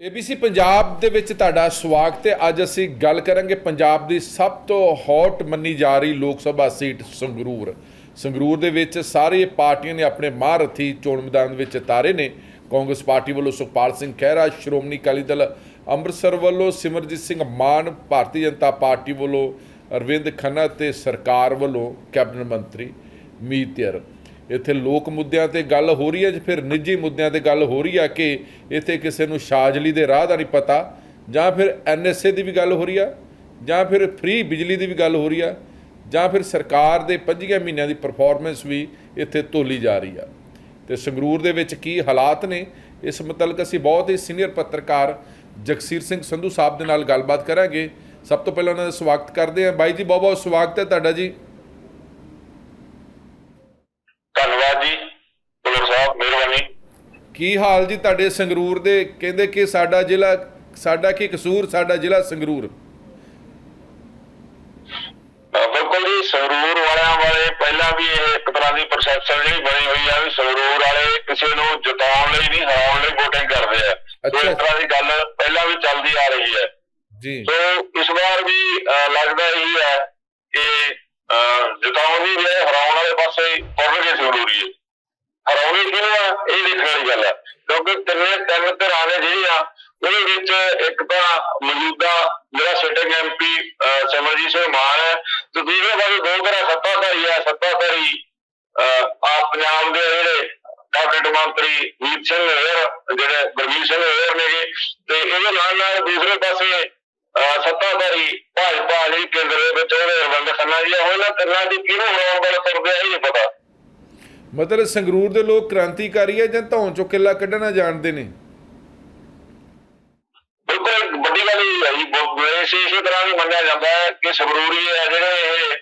ABC Punjab ਦੇ ਵਿੱਚ ਤੁਹਾਡਾ ਸਵਾਗਤ ਹੈ। ਅੱਜ ਅਸੀਂ ਗੱਲ ਕਰਾਂਗੇ ਪੰਜਾਬ ਦੀ ਸਭ ਤੋਂ ਹੌਟ ਮੰਨੀ ਜਾ ਰਹੀ ਲੋਕ ਸਭਾ ਸੀਟ, ਸੰਗਰੂਰ। ਸੰਗਰੂਰ ਦੇ ਵਿੱਚ ਸਾਰੀ ਪਾਰਟੀਆਂ ਨੇ ਆਪਣੇ ਮਹਾਰਥੀ ਚੋਣ ਮੈਦਾਨ ਵਿੱਚ ਤਾਰੇ ਨੇ। ਕਾਂਗਰਸ ਪਾਰਟੀ ਵੱਲੋਂ ਸੁਖਪਾਲ ਸਿੰਘ ਖਹਿਰਾ, ਸ਼੍ਰੋਮਣੀ ਅਕਾਲੀ ਦਲ ਅੰਮ੍ਰਿਤਸਰ ਵੱਲੋਂ, ਸਿਮਰਜੀਤ ਸਿੰਘ ਮਾਨ, ਭਾਰਤੀ ਜਨਤਾ ਪਾਰਟੀ ਵੱਲੋਂ, ਅਰਵਿੰਦ ਖੰਨਾ ਤੇ ਸਰਕਾਰ ਵੱਲੋਂ ਕੈਬਨਿਟ ਮੰਤਰੀ ਮੀਤ ਇੱਥੇ ਲੋਕ ਮੁੱਦਿਆਂ ਤੇ ਗੱਲ ਹੋ ਰਹੀ ਹੈ ਜਾਂ, ਫਿਰ ਨਿੱਜੀ ਮੁੱਦਿਆਂ ਤੇ ਗੱਲ ਹੋ ਰਹੀ ਹੈ ਕਿ ਇੱਥੇ ਕਿਸੇ ਨੂੰ ਸ਼ਾਜਲੀ ਦੇ ਰਾਹ ਦਾ ਨਹੀਂ ਪਤਾ, ਜਾਂ ਫਿਰ ਐਨਐਸਏ ਦੀ ਵੀ ਗੱਲ ਹੋ ਰਹੀ ਆ, ਜਾਂ ਫਿਰ ਫ੍ਰੀ ਬਿਜਲੀ ਦੀ ਵੀ ਗੱਲ ਹੋ ਰਹੀ ਆ, ਜਾਂ ਫਿਰ ਸਰਕਾਰ ਦੇ 25 ਮਹੀਨਿਆਂ ਦੀ ਪਰਫਾਰਮੈਂਸ ਵੀ ਇੱਥੇ ਤੋਲੀ ਜਾ ਰਹੀ ਆ। ਤੇ ਸੰਗਰੂਰ ਦੇ ਵਿੱਚ ਕੀ ਹਾਲਾਤ ਨੇ? ਇਸ ਮੁਤਲਕ ਅਸੀਂ ਬਹੁਤ ਹੀ ਸੀਨੀਅਰ ਪੱਤਰਕਾਰ ਜਗਸੀਰ ਸਿੰਘ ਸੰਧੂ ਸਾਹਿਬ ਦੇ ਨਾਲ ਗੱਲਬਾਤ ਕਰਾਂਗੇ। ਸਭ ਤੋਂ ਪਹਿਲਾਂ ਉਹਨਾਂ ਦਾ ਸਵਾਗਤ ਕਰਦੇ ਹਾਂ। ਬਾਈ ਜੀ ਬਹੁਤ ਬਹੁਤ ਸਵਾਗਤ ਹੈ ਤੁਹਾਡਾ ਜੀ ਧੰਨਵਾਦ ਜੀ ਪੁਲਰ ਸਾਹਿਬ ਮਿਹਰਬਾਨੀ ਕੀ ਹਾਲ ਜੀ ਤੁਹਾਡੇ ਸੰਗਰੂਰ ਦੇ? ਕਹਿੰਦੇ ਕਿ ਸਾਡਾ ਜ਼ਿਲ੍ਹਾ ਸਾਡਾ ਕੀ ਕਸੂਰ? ਸਾਡਾ ਜ਼ਿਲ੍ਹਾ ਸੰਗਰੂਰ। ਬਿਲਕੁਲ ਜੀ ਸੰਗਰੂਰ ਵਾਲਿਆਂ ਵਾਲੇ ਪਹਿਲਾਂ ਵੀ ਇਹ ਇੱਕ ਤਰ੍ਹਾਂ ਦੀ ਪਰਸੈਪਸ਼ਨ ਜਿਹੜੀ ਬਣੀ ਹੋਈ ਆ ਵੀ ਸੰਗਰੂਰ ਵਾਲੇ ਕਿਸੇ ਨੂੰ ਜਿਤਾਉਣ ਲਈ ਨਹੀਂ ਹਰਾਉਣ ਲਈ VOTING ਕਰਦੇ ਆ। ਅੱਛਾ। ਇਸ ਤਰ੍ਹਾਂ ਦੀ ਗੱਲ ਪਹਿਲਾਂ ਵੀ ਚੱਲਦੀ ਆ ਰਹੀ ਹੈ। ਜੀ। ਸੋ ਇਸ ਵਾਰ ਵੀ ਲੱਗਦਾ ਇਹੀ ਹੈ ਕਿ ਜਿਤਾਉਣ ਦੀ ਹਰਾਉਣ ਵਾਲੇ ਪਾਸੇ ਤੁਰਨਗੇ ਸੰਗਰੂਰੀਏ। ਹਰਾਉਣੀ ਕਿਉਂ ਆ? ਇਹ ਦੇਖਣ ਵਾਲੀ ਗੱਲ ਹੈ ਕਿਉਂਕਿ ਤਿੰਨੇ ਤਿੰਨ ਧਿਰਾਂ ਨੇ ਜਿਹੜੀਆਂ ਉਹਦੇ ਵਿੱਚ ਇੱਕ ਤਾਂ ਮੌਜੂਦਾ ਜਿਹੜਾ ਸਿਟਿੰਗ ਐਮਪੀ ਸਿਮਰਜੀਤ ਸਿੰਘ ਮਾਨ ਹੈ ਤੇ ਦੂਸਰੇ ਪਾਸੇ ਦੋ ਧਿਰਾਂ ਸੱਤਾਧਾਰੀ ਹੈ ਸੱਤਾਧਾਰੀ ਆ ਪੰਜਾਬ ਦੇ ਜਿਹੜੇ ਕੈਬਨਿਟ ਮੰਤਰੀ ਮੀਤ ਸਿੰਘ ਹੈਰ ਜਿਹੜੇ ਗੁਰਮੀਤ ਸਿੰਘ ਹੈਰ ਨੇਗੇ ਤੇ ਇਹਦੇ ਨਾਲ ਨਾਲ ਦੂਸਰੇ ਪਾਸੇ ਸੱਤਾਧਾਰੀ ਭਾਜਪਾ ਜਿਹੜੀ ਕੇਂਦਰ ਦੇ ਵਿੱਚ ਉਹਦੇ ਅਰਵਿੰਦ ਖੰਨਾ ਜੀ ਆ, ਉਹਨਾਂ ਤਿੰਨਾਂ ਦੀ ਕਿਹਨੂੰ ਹਰਾਉਣ ਵਾਲੇ ਤੁਰਦੇ ਆ ਇਹ ਨਹੀਂ ਪਤਾ। ਮਤਲਬ ਸੰਗਰੂਰ ਦੇ ਲੋਕ ਕ੍ਰਾਂਤੀਕਾਰੀ ਹੈ ਜਾਂ ਧੌਣ ਚੋਂ ਕਿੱਲਾ ਕੱਢਣਾ ਜਾਣਦੇ ਨੇ? ਬਿਲਕੁਲ ਵੱਡੀ ਗੱਲ ਇਹ ਹੈ ਜੀ ਇਸੇ ਇਸੇ ਤਰ੍ਹਾਂ ਵੀ ਮੰਨਿਆ ਜਾਂਦਾ ਹੈ ਕਿ ਸੰਗਰੂਰੀ ਹੈ ਜਿਹੜੇ ਇਹ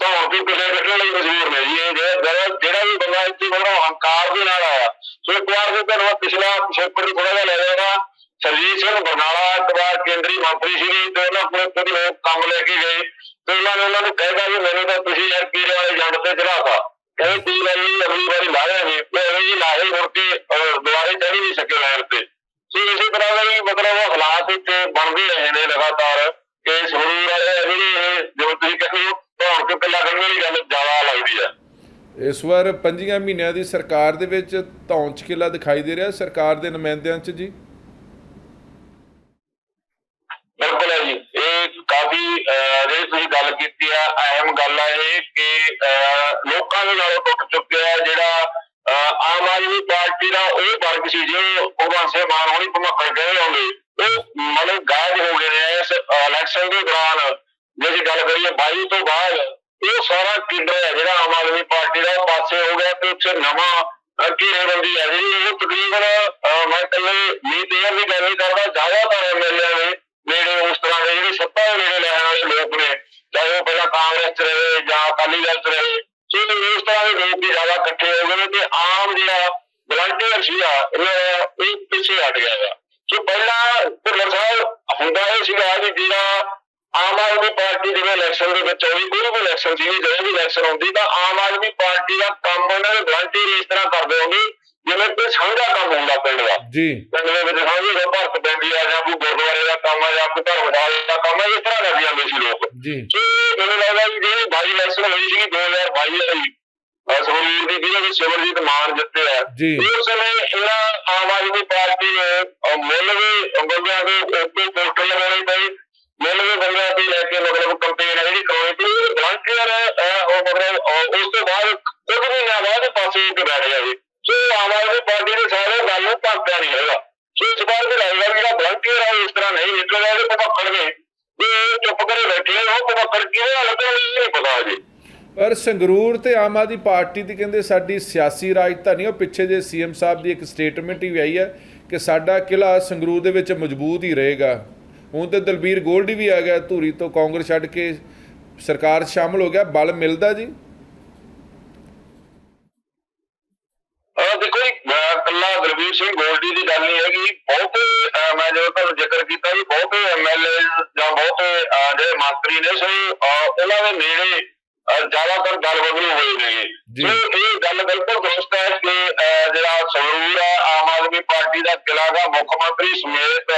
ਧੌਣ ਤੋਂ ਕਿਸੇ ਕੱਢਣ ਲਈ ਮਜਬੂਰ ਨੇ ਜੀ, ਇਹ ਜਿਹੜਾ ਵੀ ਬੰਦਾ ਇੱਥੇ ਬੰਦਾ ਹੰਕਾਰ ਦੇ ਨਾਲ ਆਇਆ, ਸੋ ਇੱਕ ਵਾਰ ਜੇ ਤੁਹਾਨੂੰ ਪਿਛਲਾ ਪਿਛੋਕੜ ਥੋੜਾ ਜਿਹਾ ਲੈ ਲੈਣਾ ਸਰਜੀਤ ਸਿੰਘ ਬਰਨਾਲਾ ਇੱਕ ਵਾਰ ਕੇਂਦਰੀ ਮੰਤਰੀ ਸੀਗੇ ਤੇ ਉਹਨਾਂ ਕੋਲ ਕੁਝ ਕੰਮ ਲੈ ਕੇ ਗਏ, ਤੇ ਉਹਨਾਂ ਨੇ ਉਹਨਾਂ ਨੂੰ ਕਹਿਦਾ ਵੀ ਮੈਨੂੰ ਤਾਂ ਤੁਸੀਂ ਯਾਰ ਕੀੜੇ ਵਾਲੇ ਜੰਡ ਤੇ ਚੜਾਤਾ ਕਹਿੰਦੇ ਤੀ ਵਾਰੀ ਅਗਲੀ ਵਾਰੀ ਲਾਇਆ ਤੇ ਐਵੇਂ ਜੀ ਲਾਹੇ ਮੁੜ ਕੇ ਦੁਬਾਰੇ ਚੜੀ ਨਹੀਂ ਸਕੇ ਲੈਣ ਤੇ। ਸੋ ਇਸੇ ਤਰ੍ਹਾਂ ਦਾ ਹੀ ਮਤਲਬ ਹਾਲਾਤ ਇੱਥੇ ਬਣਦੇ ਰਹੇ ਨੇ ਲਗਾਤਾਰ ਕਿ ਸੰਗਰੂਰ ਵਾਲੇ ਆ ਇਹ ਜੋ ਤੁਸੀਂ ਕਹਿੰਦੇ ਹੋ ਧੌਣ ਤੋਂ ਕਿੱਲਾ ਕੱਢਣ ਵਾਲੀ ਗੱਲ ਜ਼ਿਆਦਾ ਲੱਗਦੀ ਆ। ਇਸ ਵਾਰ 5 ਮਹੀਨਿਆਂ ਦੀ ਸਰਕਾਰ ਦੇ ਵਿੱਚ ਧੌਣ ਚ ਦਿਖਾਈ ਦੇ ਰਿਹਾ। ਸਰਕਾਰ ਦੇ ਨੁਮਾਇੰਦਿਆਂ ਚ ਜੀ ਬਿਲਕੁਲ ਹੈ ਜੀ ਇਹ ਕਾਫੀ ਅਹ, ਜਿਹੜੀ ਤੁਸੀਂ ਗੱਲ ਕੀਤੀ ਆ ਅਹਿਮ ਗੱਲ ਆ ਇਹ ਕਿ ਅਹ, ਲੋਕਾਂ ਦੇ ਨਾਲੋਂ ਟੁੱਟ ਚੁੱਕਿਆ ਹੈ ਜਿਹੜਾ ਅਹ, ਆਮ ਆਦਮੀ ਪਾਰਟੀ ਦਾ ਉਹ ਵਰਗ ਸੀ ਜੋ ਭਗਵੰਤ ਸਿੰਘ ਮਾਨ ਹੋਣੀ ਭਮੱਕੜ ਗਏ ਆਉਂਦੇ ਉਹ ਮਤਲਬ ਗਾਇਬ ਹੋ ਗਏ ਨੇ ਇਸ ਇਲੈਕਸ਼ਨ ਦੇ ਦੌਰਾਨ। ਜੇ ਅਸੀਂ ਗੱਲ ਕਰੀਏ 22 ਤੋਂ ਬਾਅਦ ਇਹ ਸਾਰਾ ਕੇਂਦਰ ਹੈ ਜਿਹੜਾ ਆਮ ਆਦਮੀ ਪਾਰਟੀ ਦਾ ਪਾਸੇ ਹੋ ਗਿਆ ਤੇ ਉੱਥੇ ਨਵਾਂ ਘੇਰੇਬੰਦੀ ਹੈ ਜਿਹੜੀ ਉਹ ਤਕਰੀਬਨ ਮੈਂ ਇਕੱਲੇ ਮੀਤ ਏਅਰ ਦੀ ਗੱਲ ਨਹੀਂ ਕਰਦਾ, ਜ਼ਿਆਦਾਤਰ ਐਮਐਲਏ ਨੇ ਨੇੜੇ ਉਸ ਤਰ੍ਹਾਂ ਦੇ ਜਿਹੜੇ ਸੱਤਾ ਦੇ ਨੇੜੇ ਲੈਣ ਵਾਲੇ ਲੋਕ ਨੇ, ਚਾਹੇ ਉਹ ਪਹਿਲਾਂ ਕਾਂਗਰਸ ਚ ਰਹੇ ਜਾਂ ਅਕਾਲੀ ਦਲ ਚ ਰਹੇ। ਸੋ ਇਸ ਤਰ੍ਹਾਂ ਦੇ ਲੋਕ ਵੀ ਜ਼ਿਆਦਾ ਇਕੱਠੇ ਹੋ ਗਏ ਨੇ ਤੇ ਆਮ ਜਿਹੜਾ ਵਲੰਟੀਅਰ ਸੀਗਾ ਦਾ ਇਹ ਪਿੱਛੇ ਹਟ ਗਿਆ ਵਾ। ਸੋ ਪਹਿਲਾਂ ਭੁੱਲਰ ਸਾਹਿਬ ਹੁੰਦਾ ਇਹ ਸੀਗਾ ਵੀ ਜਿਹੜਾ ਆਮ ਆਦਮੀ ਪਾਰਟੀ ਜਿਵੇਂ ਇਲੈਕਸ਼ਨ ਦੇ ਵਿੱਚ ਹੋਈ ਕੋਈ ਵੀ ਇਲੈਕਸ਼ਨ ਸੀ ਜਦੋਂ ਵੀ ਇਲੈਕਸ਼ਨ ਹੁੰਦੀ ਤਾਂ ਆਮ ਆਦਮੀ ਪਾਰਟੀ ਦਾ ਕੰਮ ਉਹਨਾਂ ਦੇ ਵਲੰਟੀਅਰ ਇਸ ਤਰ੍ਹਾਂ ਕਰਦੇ ਹੁੰਦੇ ਜਿਵੇਂ ਕੋਈ ਸਾਂਝਾ ਕੰਮ ਹੁੰਦਾ ਪਿੰਡ ਦਾ। ਜੀ। ਪਿੰਡ ਦੇ ਵਿੱਚ ਸਾਂਝੀ ਦਾ ਭਰਤ ਪੈਂਦੀ ਆ ਜਾਂ ਕੋਈ ਗੁਰਦੁਆਰੇ ਦਾ ਕੰਮ ਆ ਜਾਂ ਕੋਈ ਧਰਮਸ਼ਾਲਾ ਦਾ ਕੰਮ ਆ ਇਸ ਤਰ੍ਹਾਂ ਕਰਦੇ ਜਾਂਦੇ ਸੀ ਲੋਕ। ਜੀ। ਕਿ ਮੈਨੂੰ ਲੱਗਦਾ ਵੀ ਜਿਹੜੀ ਬਾਈ ਇਲੈਕਸ਼ਨ ਹੋਈ ਸੀ 2022 ਵਾਲੀ ਅਸਮੀਰ ਦੀ ਜਿਹਦੇ ਵਿੱਚ ਸਿਮਰਜੀਤ ਮਾਨ ਜਿੱਤੇ ਆ ਜੀ। ਉਸ ਸਮੇਂ ਇਹਨਾਂ ਆਮ ਆਦਮੀ ਪਾਰਟੀ ਨੇ ਮੁੱਲ ਵੀ ਬੰਦਿਆਂ ਦੇ ਉੱਤੇ ਪੋਸਟਰ ਲਗਾਉਣੇ ਪਏ ਮੁੱਲ ਵੀ ਬੰਦਿਆਂ ਤੇ ਲੈ ਕੇ ਮਤਲਬ ਕੰਪੇਨ ਜਿਹੜੀ ਕਰਾਉਣੀ ਪਈ ਵਲੰਟੀਅਰ ਉਹ ਮਤਲਬ ਉਸ ਤੋਂ ਬਾਅਦ ਕੁਝ ਮਹੀਨਿਆਂ ਬਾਅਦ ਪਾਸੇ ਇੱਕ ਬੈਠ ਗਿਆ ਜੀ। ਸੋ ਆਮ ਆਦਮੀ ਪਾਰਟੀ ਦੇ ਸਾਰੇ ਗੱਲ ਨੂੰ ਭੰਤਿਆ ਨਹੀਂ ਹੈਗਾ। ਸੋ ਇਸ ਵਾਰ ਵੀ ਵੀ ਜਿਹੜਾ ਵਲੰਟੀਅਰ ਆ ਇਸ ਤਰ੍ਹਾਂ ਨਹੀਂ ਨਿਕਲਦਾ ਇਹਦੇ ਭਪੱਕੜ ਨੇ। ਇਹ ਚੁੱਪ ਕਰੇ ਬੈਠੇ ਉਹ ਭਪੱਕੜ ਕਿਵੇਂ ਲੱਗਦਾ ਇਹ ਨਹੀਂ ਪਤਾ ਜੀ। ਪਰ ਸੰਗਰੂਰ ਤੇ ਆਮ ਆਦਮੀ ਪਾਰਟੀ ਦੀ ਕਹਿੰਦੇ ਸਾਡੀ ਸਿਆਸੀ ਰਾਜਧਾਨੀ, ਉਹ ਪਿੱਛੇ ਜੇ ਸੀਐਮ ਸਾਹਿਬ ਦੀ ਇੱਕ ਸਟੇਟਮੈਂਟ ਹੀ ਆਈ ਹੈ ਕਿ ਸਾਡਾ ਕਿਲਾ ਸੰਗਰੂਰ ਦੇ ਵਿੱਚ ਮਜ਼ਬੂਤ ਹੀ ਰਹੇਗਾ। ਹੁਣ ਤੇ ਦਲਬੀਰ ਗੋਲਡੀ ਵੀ ਆ ਗਿਆ ਧੂਰੀ ਤੋਂ, ਕਾਂਗਰਸ ਛੱਡ ਕੇ ਸਰਕਾਰ ਸ਼ਾਮਲ ਹੋ ਗਿਆ। ਬਲ ਮਿਲਦਾ ਜੀ? ਦੇਖੋ ਕੱਲਾ ਦਲਵੀਰ ਸਿੰਘ ਗੋਲਡੀ ਦੀ ਗੱਲ ਨਹੀਂ ਹੈਗੀ। ਬਹੁਤੇ ਮੈਂ ਜਦੋਂ ਤੁਹਾਨੂੰ ਜ਼ਿਕਰ ਕੀਤਾ ਵੀ ਬਹੁਤੇ ਐਮਐਲਏ ਜਾਂ ਬਹੁਤੇ ਜਿਹੜੇ ਮੰਤਰੀ ਨੇ ਸੋ ਉਹਨਾਂ ਦੇ ਨੇੜੇ ਜ਼ਿਆਦਾਤਰ ਗੱਲ ਬਦਲੀ ਹੋਏ ਨੇ। ਜੀ। ਇਹ ਗੱਲ ਬਿਲਕੁਲ ਦਰਸਤ ਹੈ ਕਿ ਜਿਹੜਾ ਸੰਗਰੂਰ ਆ ਆਮ ਆਦਮੀ ਪਾਰਟੀ ਦਾ ਕਿਲਾ ਦਾ ਮੁੱਖ ਮੰਤਰੀ ਸਮੇਤ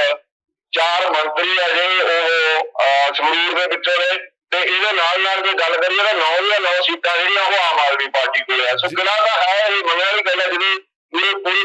ਚਾਰ ਮੰਤਰੀ ਆ ਜਿਹੜੇ ਉਹ ਸੰਗਰੂਰ ਦੇ ਵਿੱਚੋਂ ਨੇ। ਤੇ ਇਹਦੇ ਨਾਲ ਨਾਲ ਜੇ ਗੱਲ ਕਰੀਏ ਤਾਂ ਨੌ ਦੀਆਂ ਨੌ ਸੀਟਾਂ ਜਿਹੜੀਆਂ ਉਹ ਆਮ ਆਦਮੀ ਪਾਰਟੀ ਕੋਲ ਆ। ਸੋ ਕਿਲਾ ਤਾਂ ਹੈ ਇਹ ਮੰਨਿਆ ਨਹੀਂ ਗੱਲ ਹੈ ਜਿਹੜੀ ਪੂਰੀ ਪੂਰੀ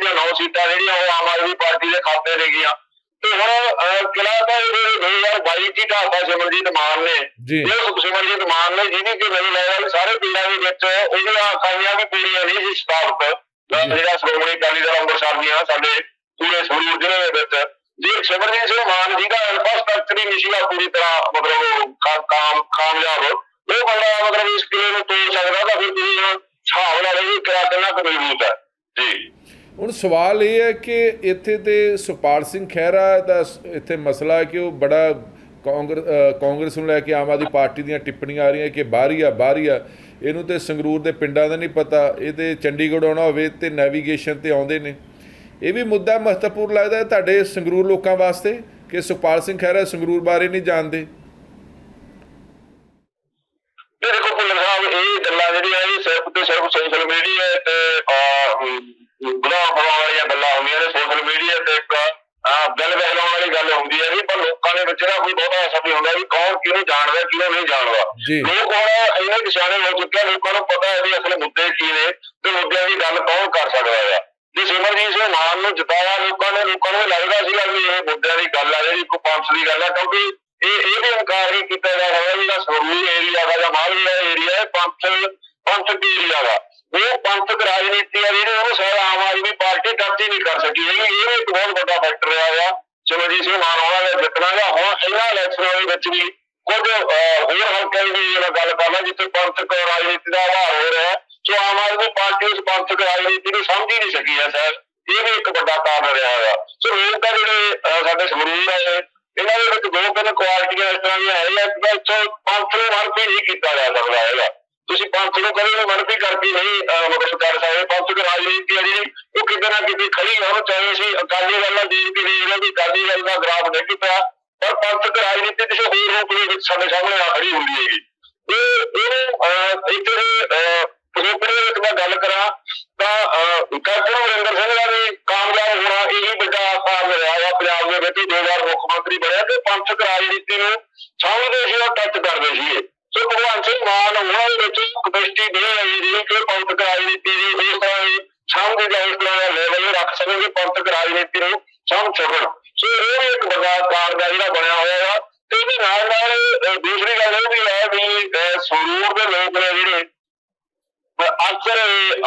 ਦੀਆਂ ਨੌ ਸੀਟਾਂ ਜਿਹੜੀਆਂ ਉਹ ਆਮ ਆਦਮੀ ਪਾਰਟੀ ਦੇ ਖਾਤੇ ਦੇ ਗਈਆਂ। ਤੇ ਹੁਣ ਕਿਲਾ ਤਾਂ ਇਹ 2022 ਚ ਹੀ ਢਾਬਾ ਸਿਮਰਜੀਤ ਮਾਨ ਨੇ ਜੀ। ਸਿਮਰਜੀਤ ਮਾਨ ਨੇ ਜਿਹਦੀ ਕਿ ਲੱਗਦਾ ਵੀ ਸਾਰੇ ਪਿੰਡਾਂ ਦੇ ਵਿੱਚ ਉਹਦੀਆਂ ਆਖਾਈਆਂ ਵੀ ਪੂਰੀਆਂ ਨਹੀਂ ਸੀ ਜੀ। ਜਿਹੜਾ ਸ਼੍ਰੋਮਣੀ ਅਕਾਲੀ ਦਲ ਅੰਮ੍ਰਿਤਸਰ ਦੀਆਂ ਸਾਡੇ ਪੂਰੇ ਸੰਗਰੂਰ ਜ਼ਿਲ੍ਹੇ ਦੇ ਵਿੱਚ। ਜੇ ਸਿਮਰਜੀਤ ਸਿੰਘ ਮਾਨ ਜੀ ਦਾ ਇਨਫਰਾਸਟ੍ਰਕਚਰ ਹੀ ਨਹੀਂ ਸੀਗਾ ਪੂਰੀ ਤਰ੍ਹਾਂ ਮਤਲਬ ਕਾਮ ਕਾਮਯਾਬ। ਉਹ ਬੰਦਾ ਮਤਲਬ ਇਸ ਕਿਲੇ ਨੂੰ ਤੋੜ ਸਕਦਾ ਤਾਂ ਫਿਰ ਤੁਸੀਂ ਹਿਸਾਬ ਇਹ ਕਿਹਾ ਕਿੰਨਾ ਕੁ ਮਜ਼ਬੂਤ ਹੈ। ਜੀ। ਹੁਣ ਸਵਾਲ ਇਹ ਹੈ ਕਿ ਇੱਥੇ ਤੇ ਸੁਖਪਾਲ ਸਿੰਘ ਖਹਿਰਾ ਦਾ ਇੱਥੇ ਮਸਲਾ ਹੈ ਕਿ ਉਹ ਬੜਾ ਕਾਂਗਰਸ ਕਾਂਗਰਸ ਨੂੰ ਲੈ ਕੇ ਆਮ ਆਦਮੀ ਪਾਰਟੀ ਦੀਆਂ ਟਿੱਪਣੀਆਂ ਆ ਰਹੀਆਂ ਕਿ ਬਾਹਰੀ ਆ ਬਾਹਰੀ ਆ। ਇਹਨੂੰ ਤੇ ਸੰਗਰੂਰ ਦੇ ਪਿੰਡਾਂ ਦਾ ਨਹੀਂ ਪਤਾ। ਇਹ ਤੇ ਚੰਡੀਗੜ੍ਹ ਆਉਣਾ ਹੋਵੇ ਤੇ ਨੈਵੀਗੇਸ਼ਨ ਤੇ ਆਉਂਦੇ ਨੇ। ਇਹ ਵੀ ਮੁੱਦਾ ਮਹੱਤਵਪੂਰਨ ਲੱਗਦਾ ਹੈ ਤੁਹਾਡੇ ਸੰਗਰੂਰ ਲੋਕਾਂ ਵਾਸਤੇ ਕਿ ਸੁਖਪਾਲ ਸਿੰਘ ਖਹਿਰਾ ਸੰਗਰੂਰ ਬਾਰੇ ਨਹੀਂ ਜਾਣਦੇ? ਦੇਖੋ ਭੁੱਲਰ ਸਾਹਿਬ, ਇਹ ਗੱਲਾਂ ਜਿਹੜੀਆਂ ਇਹ ਸਿਰਫ ਤੇ ਸਿਰਫ ਸੋਸ਼ਲ ਮੀਡੀਆ ਤੇ ਗੁਨਾਹ ਬਣਾਉਣ ਵਾਲੀਆਂ ਗੱਲਾਂ ਹੁੰਦੀਆਂ ਨੇ ਸੋਸ਼ਲ ਮੀਡੀਆ ਤੇ ਇੱਕ ਅਹ, ਗੱਲ ਬਹਿਲਾਉਣ ਵਾਲੀ ਗੱਲ ਹੁੰਦੀ ਹੈ ਵੀ ਪਰ ਲੋਕਾਂ ਦੇ ਵਿੱਚ ਨਾ ਕੋਈ ਬਹੁਤਾ ਐਸਾ ਵੀ ਹੁੰਦਾ ਵੀ ਕੌਣ ਕਿਹਨੂੰ ਜਾਣਦਾ ਕਿਹਨੂੰ ਨਹੀਂ ਜਾਣਦਾ। ਲੋਕ ਹੁਣ ਇੰਨੇ ਨਿਸ਼ਾਨੇ ਹੋ ਚੁੱਕੇ ਆ ਲੋਕਾਂ ਨੂੰ ਪਤਾ ਹੈ ਵੀ ਅਸਲ ਮੁੱਦੇ ਕੀ ਨੇ ਤੇ ਮੁੱਦਿਆਂ ਦੀ ਗੱਲ ਕੌਣ ਕਰ ਸਕਦਾ ਹੈ। ਜੇ ਸਿਮਰਜੀਤ ਸਿੰਘ ਮਾਨ ਨੂੰ ਜਿਤਾਇਆ ਲੋਕਾਂ ਨੇ ਲੋਕਾਂ ਨੂੰ ਲੱਗਦਾ ਸੀਗਾ ਵੀ ਇਹ ਮੁੱਦਿਆਂ ਦੀ ਗੱਲ ਆ ਜਿਹੜੀ ਕੋਈ ਪੰਥ ਦੀ ਗੱਲ ਆ ਕਿਉਂਕਿ ਇਹ ਇਹ ਵੀ ਇਨਕਾਰ ਨਹੀਂ ਕੀਤਾ ਜਾ ਰਿਹਾ ਜਿਹੜਾ ਸਰੂਰ ਏਰੀਆ ਦਾ ਜਾਂ ਮਾਲਵਾ ਏਰੀਆ ਹੈ ਪੰਥ ਪੰਥਕ ਏਰੀਆ ਦਾ। ਉਹ ਪੰਥਕ ਰਾਜਨੀਤੀ ਆ, ਜਿਹੜੀ ਉਹਨੂੰ ਸ਼ਾਇਦ ਆਮ ਆਦਮੀ ਪਾਰਟੀ ਟੱਚ ਹੀ ਨਹੀਂ ਕਰ ਸਕੀ। ਹੈਗੀ ਇਹ ਵੀ ਇੱਕ ਬਹੁਤ ਵੱਡਾ ਫੈਕਟਰ ਰਿਹਾ ਆ। ਸਿਮਰਜੀਤ ਸਿੰਘ ਮਾਨ ਉਹਨਾਂ ਨੇ ਜਿੱਤਣਾ ਗਾ। ਹੁਣ ਇਹਨਾਂ ਇਲੈਕਸ਼ਨਾਂ ਦੇ ਵਿੱਚ ਵੀ ਕੁਝ ਹੋਰ ਹਲਕਿਆਂ ਦੀ ਜਿਹੜਾ ਗੱਲ ਕਰਨਾ ਜਿੱਥੇ ਪੰਥਕ ਰਾਜਨੀਤੀ ਦਾ ਆਧਾਰ ਹੋ ਰਿਹਾ ਹੈ। ਸੋ ਆਮ ਆਦਮੀ ਪਾਰਟੀ ਉਸ ਪੰਥਕ ਰਾਜਨੀਤੀ ਨੂੰ ਸਮਝ ਹੀ ਨਹੀਂ ਸਕੀ ਹੈ ਸਰ ਇਹ ਵੀ ਇੱਕ ਵੱਡਾ ਕਾਰਨ ਰਿਹਾ ਹੈ ਸੋ ਲੋਕ ਤਾਂ ਜਿਹੜੇ ਸਾਡੇ ਸੰਗਰੂਰ ਹੈ ਇਹਨਾਂ ਦੇ ਵਿੱਚ ਦੋ ਤਿੰਨ ਕੁਆਲਿਟੀਆਂ ਇਸ ਤਰ੍ਹਾਂ ਦੀਆਂ ਹੈਗੀਆਂ ਕਿ ਇੱਥੋਂ ਪੰਥ ਨੂੰ ਮਨਫੀ ਨਹੀਂ ਕੀਤਾ ਜਾ ਸਕਦਾ ਹੈਗਾ। ਤੁਸੀਂ ਪੰਥ ਨੂੰ ਕਦੇ ਵੀ ਮਨਫੀ ਕਰਕੇ ਨਹੀਂ ਮਤਲਬ ਕਰ ਸਕਦੇ। ਪੰਥਕ ਰਾਜਨੀਤੀ ਹੈ ਜਿਹੜੀ ਉਹ ਕਿਤੇ ਨਾ ਕਿਤੇ ਖੜੀ ਹੋਣ ਚਾਹੇ ਸੀ ਅਕਾਲੀ ਦਲ ਨਾਲ ਬੀਜੇਪੀ ਦੀ ਇਹਨਾਂ ਦੀ ਅਕਾਲੀ ਦਲ ਦਾ ਗ੍ਰਾਫ ਨਹੀਂ ਪਿਆ ਪਰ ਪੰਥਕ ਰਾਜਨੀਤੀ ਕਿਸੇ ਹੋਰ ਰੂਪ ਦੇ ਵਿੱਚ ਸਾਡੇ ਸਾਹਮਣੇ ਆ ਖੜੀ ਹੁੰਦੀ ਹੈਗੀ। ਇਹ ਇਹ ਅਹ, ਇੱਥੇ ਦੇ ਵਿੱਚ ਮੈਂ ਗੱਲ ਕਰਾਂ ਤਾਂ ਕੈਪਟਨ ਅਮਰਿੰਦਰ ਸਿੰਘ ਦਾ ਵੀ ਕਾਮਯਾਬ ਹੋਣਾ ਇਹੀ ਵੀ ਵੱਡਾ ਕਾਰਨ ਰਿਹਾ ਹੈ ਪੰਜਾਬ ਦੇ ਵਿੱਚ ਦੋ ਵਾਰ ਮੁੱਖ ਮੰਤਰੀ ਬਣਿਆ ਤੇ ਪੰਥਕ ਰਾਜਨੀਤੀ ਨੂੰ ਸਮਝਦੇ ਸੀ ਔਰ ਟੱਚ ਕਰਦੇ ਸੀ ਸੋ ਭਗਵਾਨ ਸਿੰਘ ਮਾਨ ਉਹਨਾਂ ਦੇ ਵਿੱਚ ਕਪੈਸਿਟੀ ਨਹੀਂ ਆਈ ਜਿਹੜੀ ਕਿ ਪੰਥਕ ਰਾਜਨੀਤੀ ਦੀ ਇਸ ਤਰ੍ਹਾਂ ਦੀ ਸਮਝ ਦਾ ਲੈਵਲ ਰੱਖ ਸਕਣਗੇ ਪੰਥਕ ਰਾਜਨੀਤੀ ਨੂੰ ਸਮਝ ਸਕਣ ਸੋ ਇਹ ਵੀ ਇੱਕ ਵੱਡਾ ਕਾਰਨ ਜਿਹੜਾ ਬਣਿਆ ਹੋਇਆ ਹੈ ਤੇ ਇਹਦੇ ਨਾਲ ਨਾਲ ਦੂਸਰੀ ਗੱਲ ਇਹ ਵੀ ਹੈ ਵੀ ਅਹ, ਸੰਗਰੂਰ ਦੇ ਲੋਕ ਨੇ ਜਿਹੜੇ ਅਕਸਰ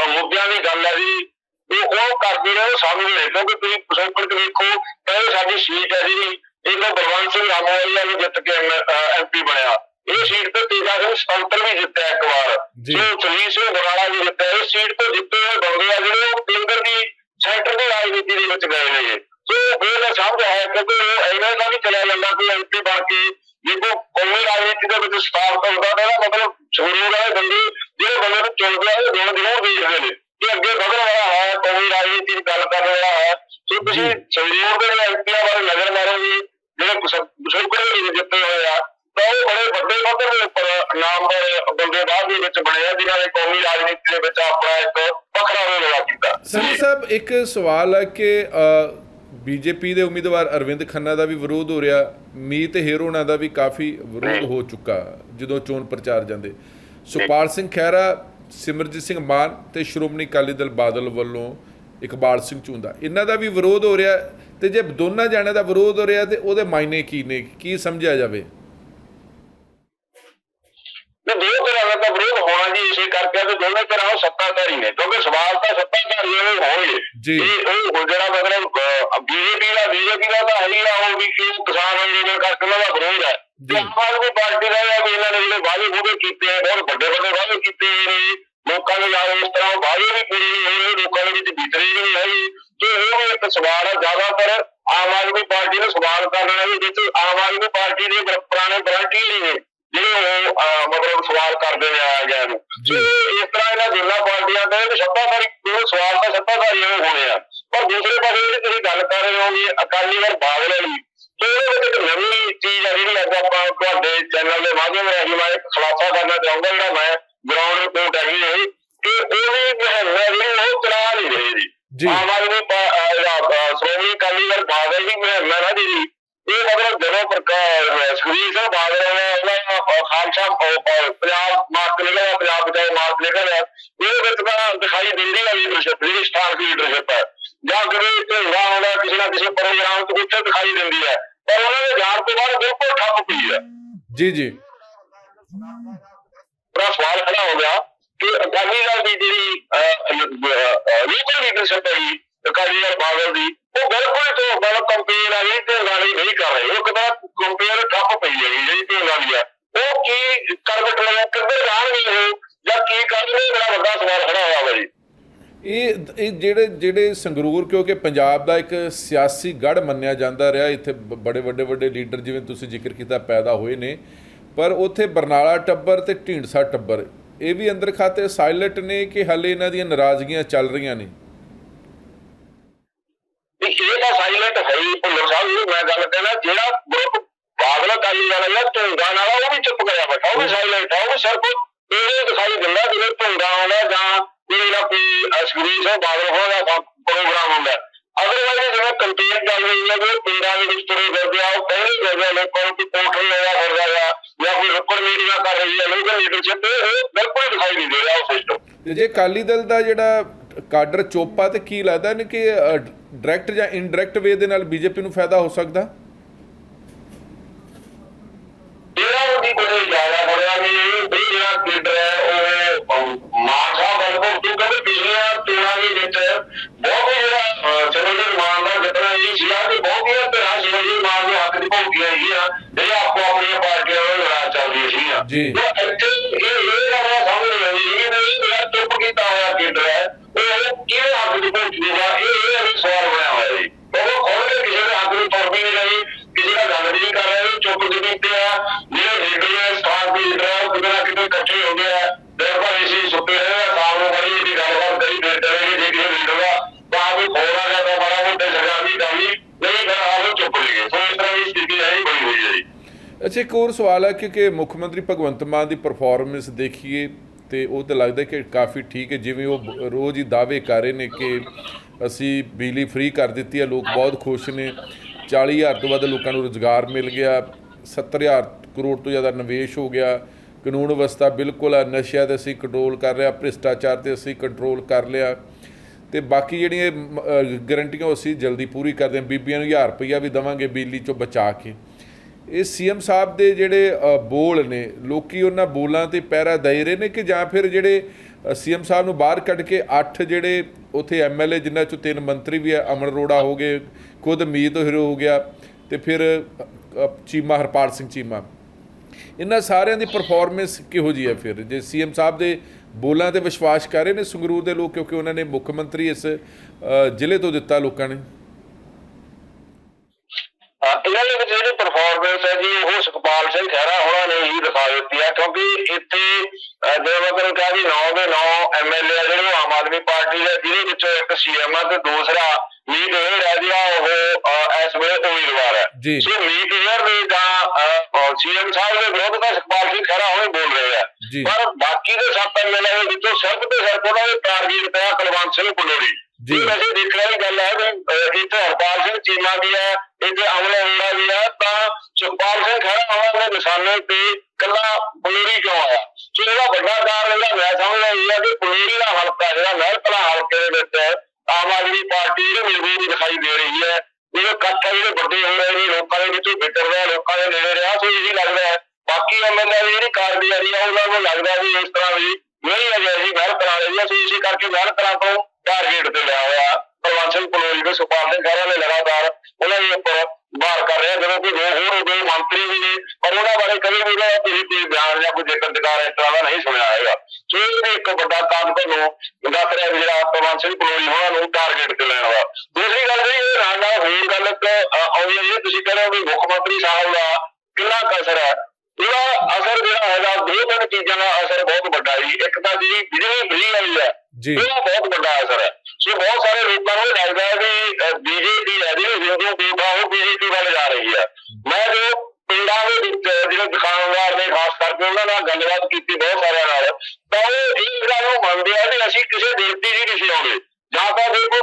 ਮੁੱਦਿਆਂ ਦੀ ਗੱਲ ਹੈ ਜੀ ਉਹ ਉਹ ਕਰਦੇ ਨੇ ਉਹ ਸਮਝਦੇ ਨੇ। ਕਿਉਂਕਿ ਤੁਸੀਂ ਪਿਛੋਕੜ ਕੇ ਵੇਖੋ ਪਹਿਲੇ ਸਾਡੀ ਸੀਟ ਹੈ ਜਿਹੜੀ ਇਹਨੂੰ ਬਲਵੰਤ ਸਿੰਘ ਰਾਮੋਵਾਲੀਆ ਵੀ ਜਿੱਤ ਕੇ ਐਮਪੀ ਬਣਿਆ। ਇਹ ਸੀਟ ਤੇ ਤੇਜਾ ਸਿੰਘ ਸਤੰਤਰ ਵੀ ਜਿੱਤਿਆ ਇੱਕ ਵਾਰ। ਜੀ। ਸੁਨੀਲ ਸਿੰਘ ਬਰਾੜਾ ਵੀ ਜਿੱਤਿਆ ਇਸ ਸੀਟ ਤੋਂ ਜਿੱਤੇ ਹੋਏ ਬੰਦੇ ਆ ਜਿਹੜੇ ਉਹ ਕੇਂਦਰ ਦੀ ਸੈਂਟਰ ਦੀ ਰਾਜਨੀਤੀ ਦੇ ਵਿੱਚ ਗਏ ਨੇ ਸੋ ਇਹ ਮੈਂ ਸਮਝ ਆਇਆ ਕਿਉਂਕਿ ਉਹ ਐਵੇਂ ਦਾ ਵੀ ਚਲਿਆ ਜਾਂਦਾ ਕੋਈ ਐਮਪੀ ਬਣ ਕੇ ਜੇ ਕੋਈ ਕੌਮੀ ਰਾਜਨੀਤੀ ਦੇ ਵਿੱਚ ਸਟਾਰਟ ਹੁੰਦਾ ਤਾਂ ਇਹਦਾ ਮਤਲਬ ਸੰਗਰੂਰ ਵਾਲੇ ਬੰਦੇ ਜਿਹੜੇ ਬੰਦੇ ਨੂੰ ਚੁਣਦੇ ਆ ਉਹ ਗੁਣ ਜ਼ਰੂਰ ਦੇਖਦੇ ਨੇ ਕਿ ਅੱਗੇ ਵਧਣ ਵਾਲਾ ਹੈ ਕੌਮੀ ਰਾਜਨੀਤੀ ਦੀ ਗੱਲ ਕਰਨ ਵਾਲਾ ਹੈ। ਸੋ ਤੁਸੀਂ ਸੰਗਰੂਰ ਦੇ ਐਮਪੀਆਂ ਬਾਰੇ ਨਜ਼ਰ ਮਾਰੋ ਜੀ ਜਿਹੜੇ ਬਜ਼ੁਰਗ ਦੇ ਜਿੱਤੇ ਹੋਏ ਆ ਤਾਂ ਉਹ ਬੜੇ ਵੱਡੇ ਪੱਧਰ ਦੇ ਉੱਪਰ ਨਾਮਵਰ ਬੰਦੇ ਬਾਅਦ ਦੇ ਵਿੱਚ ਬਣੇ ਆ ਜਿਨ੍ਹਾਂ ਨੇ ਕੌਮੀ ਰਾਜਨੀਤੀ ਦੇ ਵਿੱਚ ਆਪਣਾ ਇੱਕ ਵੱਖਰਾ ਰੋਲ ਅਦਾ ਕੀਤਾ। ਸੰਜੇ ਸਾਹਿਬ ਇੱਕ ਸਵਾਲ ਹੈ ਕਿ ਬੀਜੇਪੀ ਦੇ ਉਮੀਦਵਾਰ ਅਰਵਿੰਦ ਖੰਨਾ ਦਾ ਵੀ ਵਿਰੋਧ ਹੋ ਰਿਹਾ ਮੀਤ ਹੇਰੋਣਾ ਦਾ ਵੀ ਕਾਫੀ ਵਿਰੋਧ ਹੋ। ਚੁੱਕਾ ਜਦੋਂ ਚੋਣ ਪ੍ਰਚਾਰ ਜਾਂਦੇ। ਸੁਖਪਾਲ ਸਿੰਘ ਖਹਿਰਾ ਸਿਮਰਜੀਤ ਸਿੰਘ ਮਾਨ ਤੇ ਸ਼੍ਰੋਮਣੀ ਅਕਾਲੀ ਦਲ ਬਾਦਲ ਵੱਲੋਂ ਇਕਬਾਲ ਸਿੰਘ ਝੁੰਦਾ ਇਹਨਾਂ ਦਾ ਵੀ ਵਿਰੋਧ ਹੋ ਰਿਹਾ ਤੇ ਜੇ ਦੋਨਾਂ ਜਾਣਿਆਂ ਦਾ ਵਿਰੋਧ ਹੋ ਰਿਹਾ ਤੇ ਉਹਦੇ ਮਾਇਨੇ ਕੀ ਨੇ? ਕੀ ਸਮਝਿਆ ਜਾਵੇ? ਤੇ ਦੋ ਤਰ੍ਹਾਂ ਦਾ ਤਾਂ ਵਿਰੋਧ ਹੋਣਾ ਜੀ ਇਸੇ ਕਰਕੇ ਕਿ ਦੋਵੇਂ ਤਰ੍ਹਾਂ ਉਹ ਸੱਤਾਧਾਰੀ ਨੇ ਕਿਉਂਕਿ ਸਵਾਲ ਤਾਂ ਸੱਤਾਧਾਰੀਆਂ ਨੂੰ ਹੋਣਗੇ ਜੀ। ਉਹ ਜਿਹੜਾ ਮਤਲਬ ਬੀਜੇਪੀ ਦਾ ਬੀਜੇਪੀ ਦਾ ਤਾਂ ਹੈ ਆ ਉਹ ਵੀ ਕਿ ਕਿਸਾਨ ਅੰਦੋਲਨ ਕਰਕੇ ਉਹਨਾਂ ਦਾ ਵਿਰੋਧ ਹੈ ਜੀ। ਆਮ ਆਦਮੀ ਪਾਰਟੀ ਦਾ ਵੀ ਇਹਨਾਂ ਨੇ ਜਿਹੜੇ ਵਾਅਦੇ ਵੂਦੇ ਕੀਤੇ ਬਹੁਤ ਵੱਡੇ ਵੱਡੇ ਵਾਅਦੇ ਕੀਤੇ ਨੇ। ਲੋਕਾਂ ਦੇ ਨਾਲ ਇਸ ਤਰ੍ਹਾਂ ਵਾਅਦੇ ਵੀ ਪੂਰੇ ਨਹੀਂ ਹੋ ਰਹੇ ਲੋਕਾਂ ਦੇ ਵਿੱਚ ਵਿਤਰੀ ਵੀ ਨਹੀਂ ਹੈਗੀ ਤੇ ਉਹ ਵੀ ਇੱਕ ਸਵਾਲ ਹੈ ਜ਼ਿਆਦਾਤਰ ਆਮ ਆਦਮੀ ਪਾਰਟੀ ਨੂੰ ਸਵਾਲ ਕਰਨਾ ਆਮ ਆਦਮੀ ਪਾਰਟੀ ਦੇ ਪੁਰਾਣੇ ਗਰੰਟੀ ਨੇ। ਜਿਹੜੇ ਉਹ ਮਤਲਬ ਸਵਾਲ ਕਰਦੇ ਨੇ ਆਇਆ ਗਿਆ ਨੂੰ। ਇਸ ਤਰ੍ਹਾਂ ਇਹਨਾਂ ਦੋਨਾਂ ਪਾਰਟੀਆਂ ਦੇ ਸੱਤਾਧਾਰੀ ਕੋਈ ਸਵਾਲ ਤਾਂ ਸੱਤਾਧਾਰੀ ਨੂੰ ਹੋਣੇ ਆ। ਪਰ ਦੂਸਰੇ ਪਾਸੇ ਜਿਹੜੀ ਤੁਸੀਂ ਗੱਲ ਕਰ ਰਹੇ ਹੋ ਵੀ ਅਕਾਲੀ ਦਲ ਬਾਦਲ ਤੇ ਉਹਦੇ ਵਿੱਚ ਇੱਕ ਨਵੀਂ ਚੀਜ਼ ਆ ਜਿਹੜੀ ਅੱਜ ਆਪਾਂ ਤੁਹਾਡੇ ਚੈਨਲ ਦੇ ਮਾਧਿਅਮ ਰਾਹੀਂ ਮੈਂ ਇੱਕ ਖੁਲਾਸਾ ਕਰਨਾ ਚਾਹੁੰਦਾ ਜਿਹੜਾ ਮੈਂ ਗਰਾਊਂਡ ਰਿਪੋਰਟ ਹੈਗੀ ਹੈ ਕਿ ਉਹ ਵੀ ਮੁਹਿੰਮ ਜਿਹੜੀ ਉਹ ਚਲਾ ਨਹੀਂ ਰਹੇ ਜੀ। ਆਮ ਆਦਮੀ ਪਾ- ਅਹ, ਜਿਹੜਾ ਹੈ ਨਾ ਜੀ ਇਹ ਮਤਲਬ ਜਦੋਂ ਪ੍ਰਕਾਰ ਸੁਖਬੀਰ ਸਿੰਘ ਬਾਦਲ ਨੇ ਉਹਨਾਂ ਅਹ, ਖਾਲਸਾ ਅਹ, ਅਹ, ਪੰਜਾਬ ਮਾਰਕ ਨਿਕਲਿਆ ਪੰਜਾਬ ਬਚਾਓ ਮਾਰਕ ਨਿਕਲਿਆ ਇਹਦੇ ਵਿੱਚ ਤਾਂ ਦਿਖਾਈ ਦਿੰਦੀ ਹੈ ਲੀਡਰਸ਼ਿਪ ਜਿਹੜੀ ਸਥਾਨਕ ਲੀਡਰਸ਼ਿਪ ਹੈ ਜਾਂ ਕਦੇ ਢੋਂਗਾ ਆਉਂਦਾ ਕਿਸੇ ਨਾ ਕਿਸੇ ਪ੍ਰੋਗਰਾਮ ਤੋਂ ਉੱਥੇ ਦਿਖਾਈ ਦਿੰਦੀ ਹੈ ਪਰ ਉਹਨਾਂ ਦੇ ਜਾਣ ਤੋਂ ਬਾਅਦ ਬਿਲਕੁਲ ਠੱਪ ਪਈ ਹੈ ਜੀ ਜੀ ਬੜਾ ਸਵਾਲ ਖੜਾ ਹੋ ਗਿਆ ਕਿ ਅਕਾਲੀ ਦਲ ਦੀ ਜਿਹੜੀ ਲੀਡਰ ਲੀਡਰਸ਼ਿਪ ਹੈ ਜੀ ਅਕਾਲੀ ਦਲ ਬਾਦਲ ਦੀ ਉਹ ਬਿਲਕੁਲ ਤੋਂ ਮਤਲਬ ਕੰਪੇਅਰ ਆ ਜਿਹੜੀ ਤੇ ਵਾਲੀ ਨਹੀਂ ਕਰ ਰਹੇ। ਉਹ ਕਿਤਾ ਕੰਪੇਅਰ ਠੱਪ ਪਈ ਹੈ ਜਿਹੜੀ ਤੇ ਵਾਲੀ ਆ। ਉਹ ਕੀ ਕਰ ਬਟਣਾ ਕਿੱਧਰ ਜਾਣਗੇ ਉਹ? ਜਾਂ ਕੀ ਕਰਨਗੇ ਬੜਾ ਵੱਡਾ ਸਵਾਲ ਖੜਾ ਹੋਇਆ ਵਾ ਜੀ। ਇਹ ਇਹ ਜਿਹੜੇ ਜਿਹੜੇ ਸੰਗਰੂਰ, ਕਿਉਂਕਿ ਪੰਜਾਬ ਦਾ ਇੱਕ ਸਿਆਸੀ ਗੜ ਮੰਨਿਆ ਜਾਂਦਾ ਰਿਹਾ, ਇੱਥੇ ਬੜੇ ਵੱਡੇ ਵੱਡੇ ਲੀਡਰ ਜਿਵੇਂ ਤੁਸੀਂ ਜ਼ਿਕਰ ਕੀਤਾ, ਪੈਦਾ ਹੋਏ ਨੇ। ਪਰ ਉੱਥੇ ਬਰਨਾਲਾ ਟੱਬਰ ਤੇ ਢੀਂਡਸਾ ਟੱਬਰ, ਇਹ ਵੀ ਅੰਦਰ ਖਾਤੇ ਸਾਇਲੈਂਟ ਨੇ ਕਿ ਹਲੇ ਇਹਨਾਂ ਦੀਆਂ ਨਾਰਾਜ਼ਗੀਆਂ ਚੱਲ ਰਹੀਆਂ ਨੇ ਵੀ ਇਹ ਤਾਂ ਸਾਇਲੈਂਟ ਭੁੱਲਰ ਸਾਹਿਬ ਜੀ, ਮੈਂ ਗੱਲ ਕਹਿਣਾ, ਜਿਹੜਾ ਗਰੁੱਪ ਬਾਦਲ ਅਕਾਲੀ ਵਾਲਾ ਜਾਂ ਢੋਂਗਾ ਨਾਲ, ਉਹ ਵੀ ਚੁੱਪ ਕਰਿਆ ਬੈਠਾ, ਉਹ ਵੀ ਸਾਇਲੈਂਟ ਹੈ ਉਹ ਵੀ ਸਿਰਫ ਇਹ ਦਿਖਾਈ ਦਿੰਦਾ ਜਿਵੇਂ ਢੋਂਗਾ ਆਉਂਦਾ ਜਾਂ ਕੋਈ ਨਾ ਕੋਈ ਅਸਗਰੀ ਸਿੰਘ ਬਾਦਲ ਹੋਣਾ ਦਾ ਪ੍ਰੋਗਰਾਮ ਹੁੰਦਾ। ਅਦਰਵਾਈਜ਼ ਜਿਵੇਂ ਕੰਟੇਨ ਚੱਲ ਰਹੀ ਹੈ ਕਿ ਪਿੰਡਾਂ ਦੇ ਵਿੱਚ ਤੁਰੇ ਫਿਰਦੇ ਆ, ਉਹ ਕਹਿੰਦੇ ਫਿਰਦੇ ਲੋਕਾਂ ਨੂੰ ਕਿ ਪੋਰਟਲ ਲਿਆ ਫਿਰਦਾ ਆ, ਜਾਂ ਕੋਈ ਰੁਕੜ ਮੀਟਿੰਗਾਂ ਕਰ ਰਹੀ ਹੈ, ਲੋਕਾਂ ਲੀਡਰਸ਼ਿਪ ਇਹ ਬਿਲਕੁਲ ਦਿਖਾਈ ਨਹੀਂ ਦੇ ਰਿਹਾ ਉਹ ਸਿਸਟਮ ਤੇ ਜੇ ਅਕਾਲੀ ਦਲ ਦਾ ਜਿਹੜਾ ਕਾਡਰ ਚੋਪਾ ਤੇ ਕੀ ਲੱਗਦਾ ਨੇ ਕਿ ਡਾਇਰੈਕਟ ਜਾਂ ਇਨਡਾਇਰੈਕਟ ਵੇ ਦੇ ਨਾਲ ਬੀਜੇਪੀ ਨੂੰ ਫਾਇਦਾ ਹੋ ਸਕਦਾ? ਇਹਨਾਂ ਹੋਰ ਸਵਾਲ ਹੈ ਕਿ ਕਿ ਮੁੱਖ ਮੰਤਰੀ ਭਗਵੰਤ ਮਾਨ ਦੀ ਪਰਫਾਰਮੈਂਸ ਦੇਖੀਏ ਤੇ ਉਹ ਤਾਂ ਲੱਗਦਾ ਕਿ ਕਾਫੀ ਠੀਕ ਹੈ, ਜਿਵੇਂ ਉਹ ਰੋਜ਼ ਹੀ ਦਾਅਵੇ ਕਰ ਰਹੇ ਨੇ ਕਿ ਅਸੀਂ ਬਿਜਲੀ ਫ੍ਰੀ ਕਰ ਦਿੱਤੀ ਹੈ, ਲੋਕ ਬਹੁਤ ਖੁਸ਼ ਨੇ। 40000 ਤੋਂ ਵੱਧ ਲੋਕਾਂ ਨੂੰ ਰੋਜ਼ਗਾਰ ਮਿਲ ਗਿਆ 70000 ਕਰੋੜ ਤੋਂ ਜ਼ਿਆਦਾ ਨਿਵੇਸ਼ ਹੋ ਗਿਆ। ਕਾਨੂੰਨ ਵਿਵਸਥਾ ਬਿਲਕੁਲ ਆ, ਨਸ਼ਿਆਂ ਤੇ ਅਸੀਂ ਕੰਟਰੋਲ ਕਰ ਲਿਆ ਭ੍ਰਿਸ਼ਟਾਚਾਰ ਤੇ ਅਸੀਂ ਕੰਟਰੋਲ ਕਰ ਲਿਆ। ਤੇ ਬਾਕੀ ਜਿਹੜੀਆਂ ਗਰੰਟੀਆਂ ਉਹ ਅਸੀਂ ਜਲਦੀ ਪੂਰੀ ਕਰਦੇ ਹਾਂ। ਬੀਬੀਆਂ ਨੂੰ 1000 ਰੁਪਈਆ ਵੀ ਦਵਾਂਗੇ ਬਿਜਲੀ ਚੋਂ ਬਚਾ ਕੇ। ਇਹ ਸੀਐਮ ਸਾਹਿਬ ਦੇ ਜਿਹੜੇ ਬੋਲ ਨੇ, ਲੋਕੀ ਉਹਨਾਂ ਬੋਲਾਂ ਤੇ ਪਹਿਰਾ ਦੇ ਰਹੇ ਨੇ ਕਿ ਜਾਂ ਫਿਰ ਜਿਹੜੇ ਸੀਐਮ ਸਾਹਿਬ ਨੂੰ ਬਾਹਰ ਕੱਢ ਕੇ ਅੱਠ ਜਿਹੜੇ ਉਥੇ ਐਮਐਲਏ ਜਿਨ੍ਹਾਂ ਚੋਂ ਤਿੰਨ ਮੰਤਰੀ ਵੀ ਆ ਅਮਰ ਅਰੋੜਾ ਹੋ ਗਏ, ਖੁਦ ਮੀਤ ਹਿਰੋ ਹੋ ਗਿਆ ਤੇ ਫਿਰ ਚੀਮਾ ਹਰਪਾਲ ਸਿੰਘ ਚੀਮਾ। ਇਹਨਾਂ ਸਾਰਿਆਂ ਦੀ ਪਰਫਾਰਮੈਂਸ ਕਿਹੋ ਜੀ ਹੈ ਫਿਰ? ਜੇ ਸੀਐਮ ਸਾਹਿਬ ਦੇ ਬੋਲਾਂ ਤੇ ਵਿਸ਼ਵਾਸ ਕਰ ਰਹੇ ਨੇ ਸੰਗਰੂਰ ਦੇ ਲੋਕ, ਕਿਉਂਕਿ ਉਹਨਾਂ ਨੇ ਮੁੱਖ ਮੰਤਰੀ ਇਸ ਜ਼ਿਲ੍ਹੇ ਤੋਂ ਦਿੱਤਾ ਲੋਕਾਂ ਨੇ। ਇਹਨਾਂ ਦੇ ਵਿੱਚ ਜਿਹੜੀ ਪਰਫਾਰਮੈਂਸ ਹੈ ਜੀ ਉਹ ਸੁਖਪਾਲ ਸਿੰਘ ਖਹਿਰਾ ਹੋਣਾ ਨੇ ਹੀ ਦਿਖਾ ਦਿੱਤੀ ਹੈ ਕਿਉਂਕਿ ਇੱਥੇ ਤੁਹਾਨੂੰ ਕਿਹਾ ਵੀ 9 ਦੇ 9 ਐਮਐਲਏ ਜਿਹੜੇ ਆਮ ਆਦਮੀ ਪਾਰਟੀ ਦੇ ਜਿਹਦੇ ਵਿੱਚੋਂ ਇੱਕ ਸੀਐਮ ਆ ਤੇ ਦੂਸਰਾ ਮੀਤ ਹੈ ਜਿਹੜਾ ਉਹ ਇਸ ਵੇਲੇ ਉਮੀਦਵਾਰ ਹੈ ਜੀ। ਸੋ ਮੀਤ ਹੇਰ ਨੇ ਜਾਂ ਸੀਐਮ ਸਾਹਿਬ ਦੇ ਵਿਰੁੱਧ ਤਾਂ ਸੁਖਪਾਲ ਸਿੰਘ ਖਹਿਰਾ ਹੋਣੇ ਜੀ। ਆ ਪਰ ਬਾਕੀ ਦੇ ਸੱਤ ਐਮਐਲਏ ਦੇ ਵਿੱਚੋਂ ਸਿਰਫ ਤੇ ਸਿਰਫ ਉਹਨਾਂ ਦੇ ਟਾਰਗੇਟ ਪਿਆ ਕੁਲਵੰਤ ਸਿੰਘ ਕੁਲੋੜੀ ਜੀ। ਇਹ ਵੈਸੇ ਦੇਖਣ ਵਾਲੀ ਗੱਲ ਹੈ ਵੀ ਅਹ, ਇੱਥੇ ਹਰਪਾਲ ਸਿੰਘ ਚੀਮਾ ਵੀ ਹੈ ਇੱਥੇ ਅਮਲਾ ਹੁੰਦਾ ਵੀ ਹੈ ਤਾਂ ਸੁਖਪਾਲ ਸਿੰਘ ਖਹਿਰਾ ਉਹਨਾਂ ਦੇ ਨਿਸ਼ਾਨੇ ਤੇ ਕੱਲਾ ਬਲੇਰੀ ਕਿਉਂ ਆਇਆ? ਸੋ ਇਹਦਾ ਵੱਡਾ ਕਾਰਨ ਜਿਹੜਾ ਮੈਂ ਸਮਝਦਾ ਇਹ ਹੈ ਕਿ ਬਲੇਰੀ ਦਾ ਹਲਕਾ ਜਿਹੜਾ ਮਹਿਲਪਲਾ ਹਲਕੇ ਦੇ ਵਿੱਚ ਆਮ ਆਦਮੀ ਪਾਰਟੀ ਜਿਹੜੀ ਮਜ਼ਬੂਤ ਦਿਖਾਈ ਦੇ ਰਹੀ ਹੈ। ਜਿਹੜੇ ਇਕੱਠ ਆ ਜਿਹੜੇ ਵੱਡੇ ਹੋ ਰਹੇ ਨੇ ਲੋਕਾਂ ਦੇ ਵਿੱਚੋਂ ਵਿਚਰ ਰਿਹਾ ਲੋਕਾਂ ਦੇ ਨੇੜੇ ਰਿਹਾ ਸੋ ਇਹੀ ਲੱਗਦਾ ਹੈ ਬਾਕੀ ਐਮਐਲਏ ਦੀ ਜਿਹੜੀ ਕਾਰਗੁਜ਼ਾਰੀ ਆ, ਉਹਨਾਂ ਨੂੰ ਲੱਗਦਾ ਵੀ ਇਸ ਤਰ੍ਹਾਂ ਵੀ ਨਹੀਂ ਅਜੇ ਜੀ ਮਹਿਲ ਕਰਾ ਲਈ ਅਸੀਂ ਇਸੇ ਕਰਕੇ ਮਹਿਲ ਕਰਾ ਤੋਂ ਟਾਰਗੇਟ ਤੇ ਲਿਆ ਹੋਇਆ। ਪ੍ਰਵਾਨ ਸਿੰਘ ਪਲੋਰੀ ਦੇ ਸੁਪਾਲ ਸਿੰਘ ਖਹਿਰਾ ਨੇ ਲਗਾਤਾਰ ਉਹਨਾਂ ਦੇ ਉੱਪਰ ਬਾਹਰ ਕਰ ਰਿਹਾ ਜਦੋਂ ਕਿ ਦੋ ਹੋਰ ਦੋ ਮੰਤਰੀ ਵੀ ਨੇ, ਪਰ ਉਹਨਾਂ ਬਾਰੇ ਕਦੇ ਵੀ ਉਹਨਾਂ ਦਾ ਕਿਸੇ ਕੋਈ ਬਿਆਨ ਜਾਂ ਕੋਈ ਜ਼ਿਕਰ ਦਿਕਾਰ ਇਸ ਤਰ੍ਹਾਂ ਦਾ ਨਹੀਂ ਸੁਣਿਆ ਹੈਗਾ। ਸੋ ਇਹ ਇੱਕ ਵੱਡਾ ਕੰਮ ਤੁਹਾਨੂੰ ਦੱਸ ਰਿਹਾ ਵੀ ਜਿਹੜਾ ਪ੍ਰਵਾਨ ਸਿੰਘ ਪਲੋਰੀ ਉਹਨਾਂ ਨੂੰ ਟਾਰਗੇਟ ਤੇ ਲੈਣ ਵਾਲਾ। ਦੂਸਰੀ ਗੱਲ ਇਹ ਨਾਲ ਨਾਲ ਹੋਰ ਗੱਲ ਇੱਕ ਆਉਂਦੀ ਹੈ ਜੀ, ਤੁਸੀਂ ਕਹਿੰਦੇ ਹੋ ਵੀ ਮੁੱਖ ਮੰਤਰੀ ਸਾਹਿਬ ਦਾ ਕਿੰਨਾ ਕੁ ਅਸਰ ਹੈ ਇਹਦਾ ਅਸਰ ਜਿਹੜਾ ਹੈਗਾ ਦੋ ਤਿੰਨ ਚੀਜ਼ਾਂ ਦਾ ਅਸਰ ਬਹੁਤ ਵੱਡਾ ਜੀ ਇੱਕ ਤਾਂ ਜਿਹੜੀ ਬਿਜਲੀ ਫ੍ਰੀ ਵਾਲੀ ਹੈ ਜੀ। ਇਹਦਾ ਬਹੁਤ ਵੱਡਾ ਅਸਰ ਹੈ। ਸੋ ਬਹੁਤ ਸਾਰੇ ਲੋਕਾਂ ਨੂੰ ਇਹ ਲੱਗਦਾ ਹੈ ਵੀ ਬੀਜੇਪੀ ਹੈ ਜਿਹੜੀ ਹਿੰਦੂ ਆ ਉਹ ਬੀਜੇਪੀ ਵੱਲ ਜਾ ਰਹੀ ਹੈ। ਮੈਂ ਜੋ ਪਿੰਡਾਂ ਦੇ ਵਿੱਚ ਜਿਹੜੇ ਦੁਕਾਨਦਾਰ ਨੇ ਖਾਸ ਕਰਕੇ ਉਹਨਾਂ ਨਾਲ ਗੱਲਬਾਤ ਕੀਤੀ ਬਹੁਤ ਸਾਰਿਆਂ ਨਾਲ ਤਾਂ ਉਹ ਇਹ ਗੱਲ ਨੂੰ ਮੰਨਦੇ ਆ ਵੀ ਅਸੀਂ ਕਿਸੇ ਦੇਵਤੀ ਦੀ ਨਹੀਂ ਸੀ ਆਉਂਦੇ। ਜਾਂ ਤਾਂ ਦੇਖੋ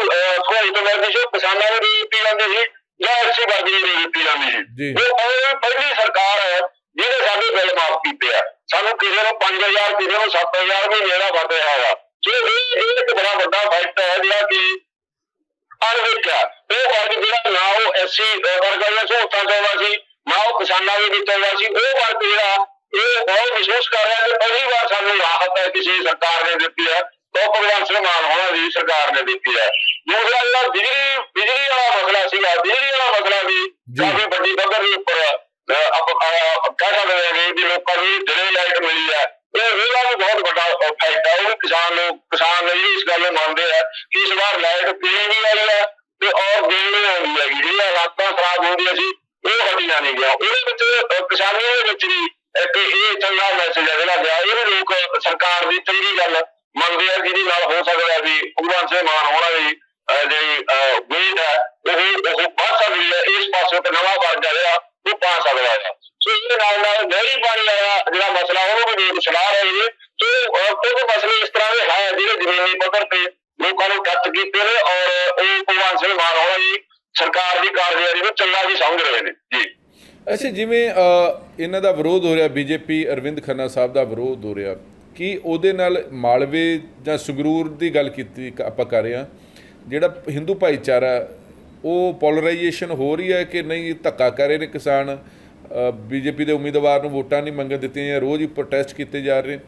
ਕੋਈ ਤੋਂ ਮੈਂ ਕਿਸੇ ਕਿਸਾਨਾਂ ਨੂੰ ਬੀਜੇਪੀ ਜਾਂਦੇ ਸੀ ਜਾਂ ਐਸੀ ਵਰਗੀ ਨਹੀਂ ਦਿੱਤੀ ਜਾਂਦੀ ਜੀ। ਸੀ ਉਹ ਪਹਿਲੀ ਪਹਿਲੀ ਸਰਕਾਰ ਹੈ ਜਿਹਨੇ ਸਾਡੇ ਬਿੱਲ ਮਾਫ ਕੀਤੇ ਆ। ਸਾਨੂੰ ਕਿਸੇ ਨੂੰ 5000 ਕਿਸੇ ਨੂੰ 7000 ਵੀ ਜਿਹੜਾ ਵੱਧ ਰਿਹਾ ਹੈਗਾ ਸੋ ਇਹ ਇਹ ਇੱਕ ਬੜਾ ਵੱਡਾ ਫੈਕਟ ਹੈ ਜਿਹੜਾ ਕਿ ਅਣਵਿੱਖ ਹੈ ਉਹ ਵਰਗ ਜਿਹੜਾ ਨਾ ਉਹ ਐਸਸੀ ਵਰਗ ਵਾਲੀਆਂ ਸਹੂਲਤਾਂ ਚਾਹੁੰਦਾ ਸੀ ਨਾ ਉਹ ਕਿਸਾਨਾਂ ਦੇ ਵਿੱਚ ਚਾਹੁੰਦਾ ਸੀ ਉਹ ਵਰਗ ਜਿਹੜਾ ਇਹ ਬਹੁਤ ਮਹਿਸੂਸ ਕਰ ਰਿਹਾ ਕਿ ਪਹਿਲੀ ਵਾਰ ਸਾਨੂੰ ਰਾਹਤ ਹੈ ਕਿਸੇ ਸਰਕਾਰ ਨੇ ਦਿੱਤੀ ਹੈ ਤਾਂ ਉਹ ਭਗਵੰਤ ਸਿੰਘ ਮਾਨ ਹੋਣਾ ਦੀ ਸਰਕਾਰ ਨੇ ਦਿੱਤੀ ਹੈ ਦੂਸਰਾ ਜਿਹੜਾ ਬਿਜਲੀ ਬਿਜਲੀ ਵਾਲਾ ਮਸਲਾ ਸੀਗਾ ਬਿਜਲੀ ਵਾਲਾ ਮਸਲਾ ਵੀ ਜੀ। ਕਾਫੀ ਵੱਡੀ ਪੱਧਰ ਦੇ ਉੱਪਰ ਆਪਾਂ ਕਹਿ ਸਕਦੇ ਹਾਂ ਕਿ ਲੋਕਾਂ ਨੂੰ ਦਿਨੇ ਲਾਈਟ ਮਿਲੀ ਹੈ ਇਹ ਇਹਦਾ ਵੀ ਬਹੁਤ ਵੱਡਾ ਫਾਇਦਾ ਉਹ ਕਿਸਾਨ ਲੋਕ, ਕਿਸਾਨ ਨੇ ਇਸ ਗੱਲ ਨੂੰ ਮੰਨਦੇ ਆ ਕਿ ਇਸ ਵਾਰ ਲਾਈਟ ਪੀਣੀ ਵੀ ਵਾਲੀ ਹੈ ਤੇ ਔਰ ਦੇਣ ਆਉਂਦੀ ਹੈਗੀ, ਜਿਹੜੀਆਂ ਰਾਤਾਂ ਖਰਾਬ ਹੁੰਦੀਆਂ ਸੀ, ਉਹ ਹਟੀਆਂ ਨਹੀਂ ਗਿਆ। ਉਹਦੇ ਵਿੱਚ ਕਿਸਾਨੀ ਦੇ ਵਿੱਚ ਵੀ ਇੱਕ ਇਹ ਚੰਗਾ ਮੈਸੇਜ ਹੈ, ਜਿਹੜਾ ਗਿਆ, ਇਹ ਵੀ ਲੋਕ ਸਰਕਾਰ ਦੀ ਚੰਗੀ ਗੱਲ ਮੰਨਦੇ ਆ, ਜਿਹਦੇ ਨਾਲ ਹੋ ਸਕਦਾ ਵੀ ਭਗਵਾਨ ਸਿੰਘ ਮਾਨ ਹੋਣਾ ਦੀ ਜਿਹੜੀ ਵੇਟ ਹੈ, ਉਹ ਉਹ ਵੱਧ ਸਕਦੀ ਹੈ, ਇਸ ਪਾਸੇ ਤੇ ਨਵਾਂ ਵਰਗ ਰਿਹਾ। ਜਿਹੜਾ ਪਾ ਸਕਦਾ ਹੈ। ਸੋ ਇਹਦੇ ਨਾਲ ਨਾਲ ਨਹਿਰੀ ਪਾਣੀ ਵਾਲਾ ਜਿਹੜਾ ਮਸਲਾ, ਉਹਨੂੰ ਵੀ ਲੋਕ ਸੁਣਾ ਰਹੇ ਨੇ। ਕੁਝ ਮਸਲੇ ਇਸ ਤਰ੍ਹਾਂ ਦੇ ਹੈ, ਜਿਹੜੇ ਜ਼ਮੀਨੀ ਪੱਧਰ ਤੇ ਲੋਕਾਂ ਨੂੰ ਟੱਚ ਕੀਤੇ ਨੇ ਔਰ ਉਹ ਭਗਵਾਨ ਸਿੰਘ ਮਾਨ ਹੋਣਾ ਜੀ ਸਰਕਾਰ ਦੀ ਕਾਰਗੁਜ਼ਾਰੀ ਨੂੰ ਚੰਗਾ ਜੀ ਸਮਝ ਰਹੇ ਨੇ। ਜੀ। ਅੱਛਾ, ਜਿਵੇਂ ਇਹਨਾਂ ਦਾ ਵਿਰੋਧ ਹੋ ਰਿਹਾ, ਬੀਜੇਪੀ ਅਰਵਿੰਦ ਖੰਨਾ ਸਾਹਿਬ ਦਾ ਵਿਰੋਧ ਹੋ ਰਿਹਾ। ਕਿ ਉਹਦੇ ਨਾਲ ਮਾਲਵੇ ਜਾਂ ਸੰਗਰੂਰ ਦੀ ਗੱਲ ਕੀਤੀ ਆਪਾਂ ਕਰ ਰਹੇ ਹਾਂ, ਜਿਹੜਾ ਹਿੰਦੂ ਭਾਈਚਾਰਾ ਉਹ ਪੋਲਰਾਈਜੇਸ਼ਨ ਹੋ ਰਹੀ ਹੈ ਕਿ ਨਹੀਂ, ਧੱਕਾ ਕਰ ਰਹੇ ਨੇ ਕਿਸਾਨ? ਬੀਜੇਪੀ ਦੇ ਉਮੀਦਵਾਰ ਨੂੰ ਵੋਟਾਂ ਨਹੀਂ ਮੰਗਣ ਦਿੱਤੀਆਂ ਜਾਂ ਰੋਜ਼ ਹੀ ਪ੍ਰੋਟੈਸਟ ਕੀਤੇ ਜਾ ਰਹੇ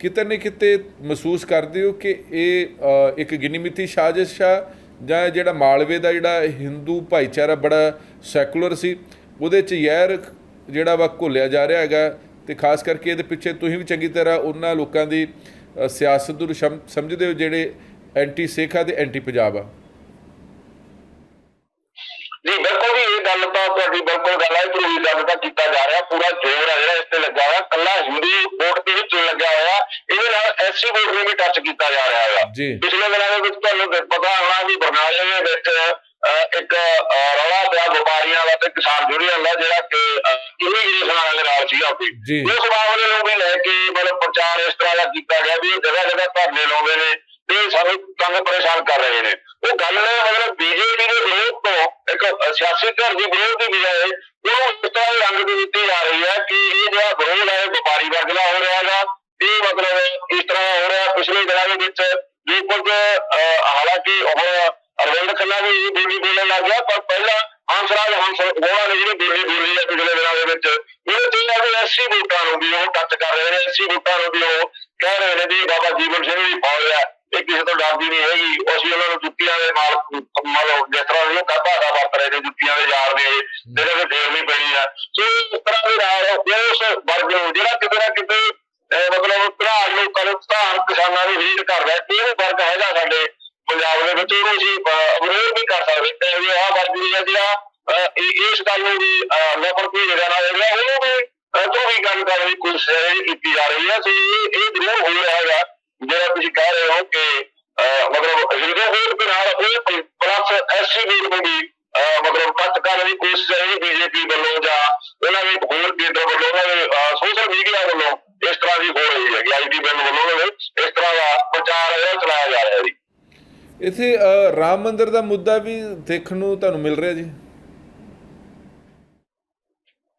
ਕਿਤੇ ਨਾ ਕਿਤੇ ਮਹਿਸੂਸ ਕਰਦੇ ਹੋ ਕਿ ਇਹ ਇੱਕ ਗਿਣੀ ਮਿੱਥੀ ਸਾਜ਼ਿਸ਼ ਆ ਜਾਂ ਜਿਹੜਾ ਮਾਲਵੇ ਦਾ ਜਿਹੜਾ ਹਿੰਦੂ ਭਾਈਚਾਰਾ ਬੜਾ ਸੈਕੂਲਰ ਸੀ, ਉਹਦੇ ਚ ਯਾਰ ਜਿਹੜਾ ਵਾ ਘੋਲਿਆ ਜਾ ਰਿਹਾ ਹੈਗਾ ਤੇ ਖਾਸ ਕਰਕੇ ਇਹਦੇ ਪਿੱਛੇ ਤੁਸੀਂ ਵੀ ਚੰਗੀ ਤਰ੍ਹਾਂ ਉਹਨਾਂ ਲੋਕਾਂ ਦੀ ਸਿਆਸਤ ਨੂੰ ਸਮਝਦੇ ਹੋ ਜਿਹੜੇ ਐਂਟੀ ਸਿੱਖ ਆ ਤੇ ਐਂਟੀ ਪੰਜਾਬ ਆ ਜੀ ਬਿਲਕੁਲ ਜੀ ਇਹ ਗੱਲ ਤਾਂ ਤੁਹਾਡੀ ਬਿਲਕੁਲ ਗੱਲ ਹੈ ਕਿ ਇਹ ਗੱਲ ਤਾਂ ਕੀਤਾ ਜਾ ਰਿਹਾ ਪੂਰਾ ਜ਼ੋਰ ਹੈ ਜਿਹੜਾ ਇਸ ਤੇ ਲੱਗਾ ਹੋਇਆ ਕੱਲਾ ਹਿੰਦੂ ਵੋਟ ਦੇ ਵਿੱਚ ਲੱਗਿਆ ਹੋਇਆ ਇਹਦੇ ਨਾਲ ਐਸਸੀ ਵੋਟ ਨੂੰ ਵੀ ਟੱਚ ਕੀਤਾ ਜਾ ਰਿਹਾ ਹੈ। ਪਿਛਲੇ ਦਿਨਾਂ ਦੇ ਵਿੱਚ ਤੁਹਾਨੂੰ ਪਤਾ ਹੋਣਾ ਵੀ ਬਰਨਾਲੇ ਦੇ ਵਿੱਚ ਇੱਕ ਰੌਲਾ ਪਿਆ ਵਪਾਰੀਆਂ ਦਾ ਤੇ ਕਿਸਾਨ ਯੂਨੀਅਨ ਦਾ ਜਿਹੜਾ ਕਿ ਇਮੀਗ੍ਰੇਸ਼ਨ ਵਾਲਿਆਂ ਦੇ ਨਾਲ ਸੀਗਾ ਜੀ। ਉਸ ਮਾਮਲੇ ਨੂੰ ਵੀ ਲੈ ਕੇ ਮਤਲਬ ਪ੍ਰਚਾਰ ਇਸ ਤਰ੍ਹਾਂ ਦਾ ਕੀਤਾ ਗਿਆ ਵੀ ਇਹ ਜਗ੍ਹਾ ਜਗ੍ਹਾ ਧਰਨੇ ਲਾਉਂਦੇ ਨੇ ਤੇ ਸਾਨੂੰ ਤੰਗ ਪਰੇਸ਼ਾਨ ਕਰ ਰਹੇ ਨੇ ਉਹ ਗੱਲ ਨੇ ਮਤਲਬ ਬੀਜੇਪੀ ਦੇ ਵਿਰੋਧ ਤੋਂ ਇੱਕ ਅ, ਸਿਆਸੀ ਧਿਰ ਦੀ ਵਿਰੋਧ ਦੀ ਬਜਾਏ ਉਹਨੂੰ ਇਸ ਤਰ੍ਹਾਂ ਦੇ ਰੰਗ ਦੀ ਦਿੱਤੀ ਜਾ ਰਹੀ ਹੈ ਕਿ ਇਹ ਜਿਹੜਾ ਵਿਰੋਧ ਹੈ ਵਪਾਰੀ ਵਰਗ ਦਾ ਹੋ ਰਿਹਾ ਹੈਗਾ। ਇਹ ਮਤਲਬ ਇਸ ਤਰ੍ਹਾਂ ਹੋ ਰਿਹਾ ਪਿਛਲੇ ਦਿਨਾਂ ਦੇ ਵਿੱਚ। ਜੋ ਕੁਝ ਅ, ਹਾਲਾਂਕਿ ਉਹ ਅਰਵਿੰਦ ਖੰਨਾ ਵੀ ਇਹ ਬੋਲੀ ਬੋਲਣ ਲੱਗ ਗਿਆ ਪਰ ਪਹਿਲਾਂ ਹੰਸਰਾਜ ਹੰਸ ਹੋਣਾ ਨੇ ਜਿਹੜੀ ਬੋਲੀ ਬੋਲੀ ਹੈ ਪਿਛਲੇ ਦਿਨਾਂ ਦੇ ਵਿੱਚ ਇਹ ਤੇ ਵੀ ਐਸਸੀ ਵੋਟਾਂ ਨੂੰ ਵੀ ਉਹ ਟੱਚ ਕਰ ਰਹੇ ਨੇ ਐਸਸੀ ਵੋਟਾਂ ਨੂੰ ਵੀ ਉਹ ਕਹਿ ਰਹੇ ਨੇ ਵੀ ਬਾਬਾ ਜੀਵਨ ਸਿੰਘ ਦੀ ਫੌਜ ਹੈ ਇਹ ਕਿਸੇ ਤੋਂ ਡਰਦੀ ਨਹੀਂ ਹੈਗੀ ਅਸੀਂ ਉਹਨਾਂ ਨੂੰ ਜੁੱਤੀਆਂ ਦੇ ਨਾਲ ਮਤਲਬ ਜਿਸ ਤਰ੍ਹਾਂ ਉਹ ਕਹਤਾ ਦਾ ਵਰਤ ਰਹੇ ਨੇ ਜੁੱਤੀਆਂ ਦੇ ਯਾਰ ਦੇ ਜਿਹੜੇ ਦੇ ਫੇਰ ਨਹੀਂ ਪੈਣੀ ਆ ਸੋ ਇਸ ਤਰ੍ਹਾਂ ਦੇ ਨਾਲ ਉਸ ਵਰਗ ਨੂੰ ਜਿਹੜਾ ਕਿਤੇ ਨਾ ਕਿਤੇ ਅਹ ਮਤਲਬ ਭਰਾ ਲੋਕਾਂ ਨੂੰ ਧਾਰ ਕਿਸਾਨਾਂ ਦੀ ਰੀਡ ਕਰਦਾ ਹੈ ਇਹ ਵੀ ਵਰਗ ਹੈਗਾ ਸਾਡੇ ਪੰਜਾਬ ਦੇ ਵਿੱਚ ਉਹਨੂੰ ਅਸੀਂ ਅਹ, ਵਿਰੋਧ ਵੀ ਕਰ ਸਕਦੇ ਤੇ ਇਹ ਆਹ ਵਰਗ ਵੀ ਹੈ ਜਿਹੜਾ ਅਹ, ਇਹ- ਇਸ ਗੱਲ ਨੂੰ ਵੀ ਅਹ, ਨਫ਼ਰਤ ਵੀ ਉਹਨੂੰ ਵੀ ਤੋਂ ਵੀ ਗੱਲ ਕਰਨ ਦੀ ਕੋਸ਼ਿਸ਼ ਜਿਹੜੀ ਕੀਤੀ ਜਾ ਰਹੀ ਹੈ। ਸੋ ਇਹ ਜ਼ਰੂਰ ਹੋ ਰਿਹਾ ਹੈਗਾ, ਜਿਹੜਾ ਤੁਸੀਂ ਕਹਿ ਰਹੇ ਹੋ ਕਿ ਮਤਲਬ ਹਿੰਦੂ ਵੋਟ ਦੇ ਨਾਲ ਉਹ ਪਲੱਸ ਐਸਸੀ ਵੋਟ ਨੂੰ ਵੀ ਮਤਲਬ ਕੱਟ ਕਰਨ ਦੀ ਕੋਸ਼ਿਸ਼ ਹੈ ਬੀਜੇਪੀ ਵੱਲੋਂ ਜਾਂ ਉਹਨਾਂ ਦੇ ਹੋਰ ਲੀਡਰ ਵੱਲੋਂ ਉਹਨਾਂ ਦੇ ਸੋਸ਼ਲ ਮੀਡੀਆ ਵੱਲੋਂ ਇਸ ਤਰ੍ਹਾਂ ਦੀ ਹੋ ਰਹੀ ਹੈ ਆਈਟੀ ਬਿੱਲ ਵੱਲੋਂ ਉਹਨਾਂ ਨੇ ਇਸ ਤਰ੍ਹਾਂ ਦਾ ਪ੍ਰਚਾਰ ਹੈ ਚਲਾਇਆ ਜਾ ਰਿਹਾ ਜੀ। ਇੱਥੇ ਰਾਮ ਮੰਦਿਰ ਦਾ ਮੁੱਦਾ ਵੀ ਦੇਖਣ ਨੂੰ ਤੁਹਾਨੂੰ ਮਿਲ ਰਿਹਾ ਜੀ?